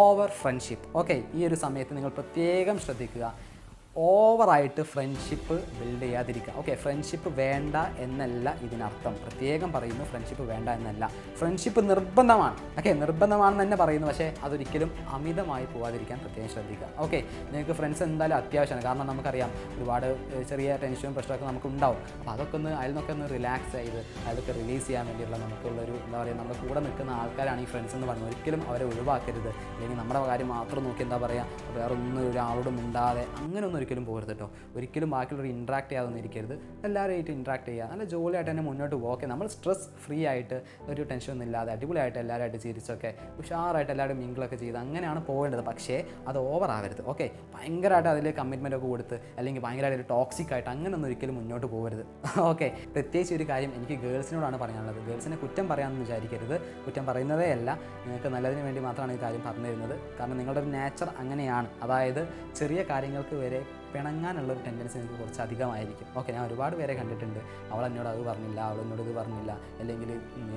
ഓവർ ഫ്രണ്ട്ഷിപ്പ് ഓക്കെ ഈ ഒരു സമയത്ത് നിങ്ങൾ പ്രത്യേകം ശ്രദ്ധിക്കുക. ഓവറായിട്ട് ഫ്രണ്ട്ഷിപ്പ് ബിൽഡ് ചെയ്യാതിരിക്കുക. ഓക്കെ ഫ്രണ്ട്ഷിപ്പ് വേണ്ട എന്നല്ല ഇതിനർത്ഥം. പ്രത്യേകം പറയുന്നു ഫ്രണ്ട്ഷിപ്പ് വേണ്ട എന്നല്ല. ഫ്രണ്ട്ഷിപ്പ് നിർബന്ധമാണ്. ഓക്കെ നിർബന്ധമാണെന്ന് തന്നെ പറയുന്നു. പക്ഷേ അതൊരിക്കലും അമിതമായി പോവാതിരിക്കാൻ പ്രത്യേകം ശ്രദ്ധിക്കുക. ഓക്കെ നിങ്ങൾക്ക് ഫ്രണ്ട്സ് എന്തായാലും അത്യാവശ്യമാണ്. കാരണം നമുക്കറിയാം ഒരുപാട് ചെറിയ ടെൻഷനും പ്രഷറൊക്കെ നമുക്ക് ഉണ്ടാവും അപ്പോൾ അതൊക്കെ ഒന്ന് അതിൽ നിന്നൊക്കെ ഒന്ന് റിലാക്സ് ചെയ്ത് അതൊക്കെ റിലീസ് ചെയ്യാൻ വേണ്ടിയുള്ള നമുക്കുള്ളൊരു എന്താ പറയുക നമ്മുടെ കൂടെ നിൽക്കുന്ന ആൾക്കാരാണ് ഈ ഫ്രണ്ട്സ് എന്ന് പറയുന്നത് ഒരിക്കലും അവരെ ഒഴിവാക്കരുത്. അല്ലെങ്കിൽ നമ്മുടെ കാര്യം മാത്രം നോക്കി എന്താ പറയുക വേറൊന്നും ഒരാളോടും ഒരാളോടും മിണ്ടാതെ അങ്ങനെയൊന്നും ഒരിക്കലും പോകരുത് കേട്ടോ ഒരിക്കലും ബാക്കിയുള്ളവർ ഇൻട്രാക്ട് ചെയ്യാതൊന്നും ഇരിക്കരുത്. എല്ലാവരുമായിട്ട് ഇൻട്രാക്ട് ചെയ്യുക. നല്ല ജോലിയായിട്ട് തന്നെ മുന്നോട്ട് പോകെ നമ്മൾ സ്ട്രെസ് ഫ്രീ ആയിട്ട് ഒരു ടെൻഷനൊന്നും ഇല്ലാതെ അടിപൊളിയായിട്ട് എല്ലാവരുമായിട്ട് ചിരിച്ചൊക്കെ ഉഷാറായിട്ട് എല്ലാവരും മിങ്കിളൊക്കെ ചെയ്ത് അങ്ങനെയാണ് പോകേണ്ടത്. പക്ഷേ അത് ഓവർ ആവരുത്. ഓക്കെ ഭയങ്കരമായിട്ട് അതിൽ കമ്മിറ്റ്മെന്റ് ഒക്കെ കൊടുത്ത് അല്ലെങ്കിൽ ഭയങ്കരമായിട്ട് ഒരു ടോക്സിക് ആയിട്ട് അങ്ങനെയൊന്നും ഒരിക്കലും മുന്നോട്ട് പോകരുത്. ഓക്കെ പ്രത്യേകിച്ച് ഒരു കാര്യം എനിക്ക് ഗേൾസിനോടാണ് പറയാനുള്ളത്. ഗേൾസിനെ കുറ്റം പറയാമെന്ന് വിചാരിക്കരുത്. കുറ്റം പറയുന്നതേ അല്ല. നിങ്ങൾക്ക് നല്ലതിന് വേണ്ടി മാത്രമാണ് ഈ കാര്യം പറഞ്ഞു തരുന്നത് കാരണം നിങ്ങളുടെ ഒരു നേച്ചർ അങ്ങനെയാണ്. അതായത് ചെറിയ കാര്യങ്ങൾക്ക് വരെ പിണങ്ങാനുള്ള ഒരു ടെൻഡൻസി നിങ്ങൾക്ക് കുറച്ച് അധികമായിരിക്കും ഓക്കെ ഞാൻ ഒരുപാട് പേരെ കണ്ടിട്ടുണ്ട്. അവൾ എന്നോട് അത് പറഞ്ഞില്ല അവൾ എന്നോട് ഇത് പറഞ്ഞില്ല അല്ലെങ്കിൽ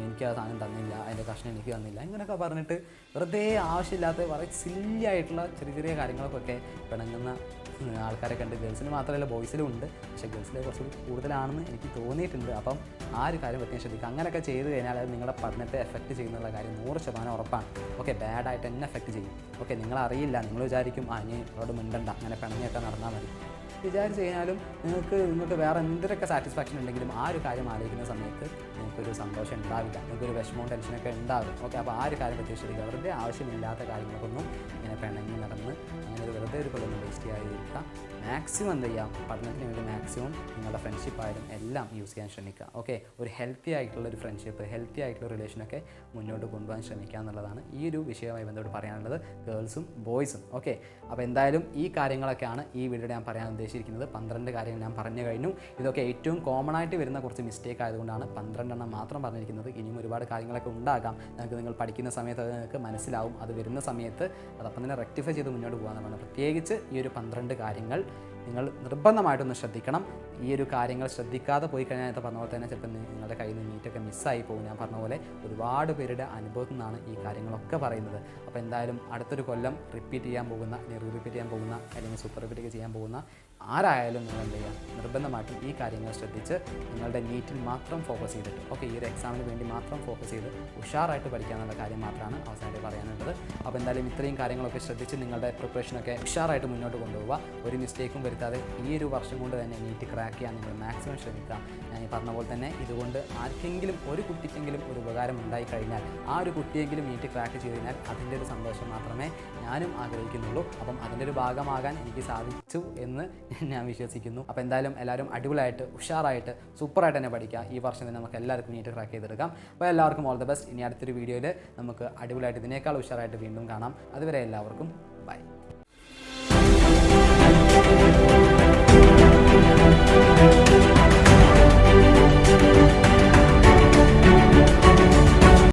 എനിക്ക് ആ സാധനം തന്നില്ല അതിന്റെ കഷ്ണം എനിക്ക് തന്നില്ല ഇങ്ങനെയൊക്കെ പറഞ്ഞിട്ട് വെറുതെ ആവശ്യമില്ലാത്ത വളരെ സില്ലി ആയിട്ടുള്ള ചെറിയ ചെറിയ കാര്യങ്ങളൊക്കെ പിണങ്ങുന്ന ഉം, ആൾക്കാരെ കണ്ട് ഗേൾസിന് മാത്രമല്ല ബോയ്സിലും ഉണ്ട്. പക്ഷേ ഗേൾസിലെ കുറച്ചുകൂടി കൂടുതലാണെന്ന് എനിക്ക് തോന്നിയിട്ടുണ്ട്. അപ്പം ആ ഒരു കാര്യം പ്രത്യേകം ശ്രദ്ധിക്കുക. അങ്ങനെയൊക്കെ ചെയ്ത് കഴിഞ്ഞാൽ അത് നിങ്ങളുടെ പഠനത്തെ എഫക്റ്റ് ചെയ്യുന്നുള്ള കാര്യം നൂറ് ശതമാനം ഉറപ്പാണ്. ഓക്കെ ബാഡായിട്ട് തന്നെ എഫക്റ്റ് ചെയ്യും. ഓക്കെ നിങ്ങളറിയില്ല. നിങ്ങൾ വിചാരിക്കും ആ ഇനി അവരോട് മിണ്ടണ്ട. അങ്ങനെ പിണങ്ങിയൊക്കെ നടന്നാൽ മതി. വിചാരിച്ച് കഴിഞ്ഞാലും നിങ്ങൾക്ക് നിങ്ങൾക്ക് വേറെ എന്തൊക്കെ സാറ്റിസ്ഫാക്ഷൻ ഉണ്ടെങ്കിലും ആ ഒരു കാര്യം ആലോചിക്കുന്ന സമയത്ത് നിങ്ങൾക്കൊരു സന്തോഷം ഉണ്ടാവില്ല. നിങ്ങൾക്കൊരു വിഷമവും ടെൻഷനൊക്കെ ഉണ്ടാവും. ഓക്കെ അപ്പോൾ ആ ഒരു കാര്യം പ്രത്യേകം ശ്രദ്ധിക്കുക വെറുതെ ആവശ്യമില്ലാത്ത കാര്യങ്ങൾക്കൊന്നും ഇങ്ങനെ പിണങ്ങി നടന്ന് അങ്ങനെ ഒരു വെറുതെ ഒരു കൊല്ലം വേസ്റ്റ് ചെയ്യാതിരിക്കുക. മാക്സിമം എന്ത് ചെയ്യാം പഠനത്തിന് വേണ്ടി മാക്സിമം നിങ്ങളുടെ ഫ്രണ്ട്ഷിപ്പ് ആയാലും എല്ലാം യൂസ് ചെയ്യാൻ ശ്രമിക്കുക. ഓക്കെ ഒരു ഹെൽത്തി ആയിട്ടുള്ള ഒരു ഫ്രണ്ട്ഷിപ്പ് ഹെൽത്തി ആയിട്ടുള്ള റിലേഷനൊക്കെ മുന്നോട്ട് കൊണ്ടുപോകാൻ ശ്രമിക്കുക എന്നുള്ളതാണ് ഈ ഒരു വിഷയവുമായി ബന്ധപ്പെട്ട് പറയാനുള്ളത് ഗേൾസും ബോയ്സും ഓക്കെ അപ്പോൾ എന്തായാലും ഈ കാര്യങ്ങളൊക്കെയാണ് ഈ വീഡിയോ ഞാൻ പറയാൻ ഉദ്ദേശിച്ചിരിക്കുന്നത്. പന്ത്രണ്ട് കാര്യങ്ങൾ ഞാൻ പറഞ്ഞു കഴിഞ്ഞു. ഇതൊക്കെ ഏറ്റവും കോമൺ ആയിട്ട് വരുന്ന കുറച്ച് മിസ്റ്റേക്ക് ആയതുകൊണ്ടാണ് പന്ത്രണ്ടെണ്ണം മാത്രം പറഞ്ഞിരിക്കുന്നത്. ഇനിയും ഒരുപാട് കാര്യങ്ങളൊക്കെ ഉണ്ടാകാം. നിങ്ങൾക്ക് നിങ്ങൾ പഠിക്കുന്ന സമയത്ത് അത് നിങ്ങൾക്ക് മനസ്സിലാവും. അത് വരുന്ന സമയത്ത് അതപ്പം തന്നെ റെക്ടിഫൈ ചെയ്ത് മുന്നോട്ട് പോകാമെന്നാണ് പ്രത്യേകിച്ച് ഈ ഒരു പന്ത്രണ്ട് കാര്യങ്ങൾ നിങ്ങൾ നിർബന്ധമായിട്ടൊന്ന് ശ്രദ്ധിക്കണം. ഈ ഒരു കാര്യങ്ങൾ ശ്രദ്ധിക്കാതെ പോയി കഴിഞ്ഞാൽ നേരത്തെ പറഞ്ഞ പോലെ തന്നെ ചിലപ്പോൾ നിങ്ങളുടെ കയ്യിൽ നിന്ന് നീറ്റൊക്കെ മിസ്സായി പോകും. ഞാൻ പറഞ്ഞ പോലെ ഒരുപാട് പേരുടെ അനുഭവത്തിൽ നിന്നാണ് ഈ കാര്യങ്ങളൊക്കെ പറയുന്നത്. അപ്പോൾ എന്തായാലും അടുത്തൊരു കൊല്ലം റിപ്പീറ്റ് ചെയ്യാൻ പോകുന്ന അല്ലെങ്കിൽ റിപ്പീറ്റ് ചെയ്യാൻ പോകുന്ന അല്ലെങ്കിൽ സൂപ്പർ റിപ്പീറ്റ് ചെയ്യാൻ പോകുന്ന ആരായാലും നിങ്ങൾ എന്ത് ചെയ്യുക നിർബന്ധമായിട്ടും ഈ കാര്യങ്ങൾ ശ്രദ്ധിച്ച് നിങ്ങളുടെ നീറ്റിൽ മാത്രം ഫോക്കസ് ചെയ്തിട്ട് ഓക്കെ ഈ ഒരു എക്സാമിന് വേണ്ടി മാത്രം ഫോക്കസ് ചെയ്ത് ഉഷാറായിട്ട് പഠിക്കുക എന്നുള്ള കാര്യം മാത്രമാണ് അവസാനമായിട്ട് പറയാനുള്ളത്. അപ്പോൾ എന്തായാലും ഇത്രയും കാര്യങ്ങളൊക്കെ ശ്രദ്ധിച്ച് നിങ്ങളുടെ പ്രിപ്പറേഷനൊക്കെ ഉഷാറായിട്ട് മുന്നോട്ട് കൊണ്ടുപോവുക. ഒരു മിസ്റ്റേക്കും വരുത്താതെ ഈ ഒരു വർഷം കൊണ്ട് തന്നെ നീറ്റ് ക്രാക്ക് ചെയ്യാൻ നിങ്ങൾ മാക്സിമം ശ്രമിക്കുക ഞാൻ ഈ പറഞ്ഞ പോലെ തന്നെ ഇതുകൊണ്ട് ആർക്കെങ്കിലും ഒരു കുട്ടിക്കെങ്കിലും ഒരു ഉപകാരം ഉണ്ടായി കഴിഞ്ഞാൽ ആ ഒരു കുട്ടിയെങ്കിലും നീറ്റ് ക്രാക്ക് ചെയ്ത് കഴിഞ്ഞാൽ അതിന്റെ ഒരു സന്തോഷം മാത്രമേ ഞാനും ആഗ്രഹിക്കുന്നുള്ളൂ. അപ്പം അതിന്റെ ഒരു ഭാഗമാകാൻ എനിക്ക് സാധിച്ചു എന്ന് ഞാൻ വിശ്വസിക്കുന്നു. അപ്പോൾ എന്തായാലും എല്ലാവരും അടിപൊളിയായിട്ട് ഉഷാറായിട്ട് സൂപ്പറായിട്ട് തന്നെ പഠിക്കുക. ഈ വർഷം തന്നെ നമുക്ക് എല്ലാവർക്കും നീറ്റ് ക്രാക്ക് ചെയ്തെടുക്കാം. അപ്പോൾ എല്ലാവർക്കും ഓൾ ദ ബെസ്റ്റ് ഇനി അടുത്തൊരു വീഡിയോയിൽ നമുക്ക് അടിപൊളിയായിട്ട് ഇതിനേക്കാൾ ഉഷാറായിട്ട് വീണ്ടും കാണാം. അതുവരെ എല്ലാവർക്കും ബൈ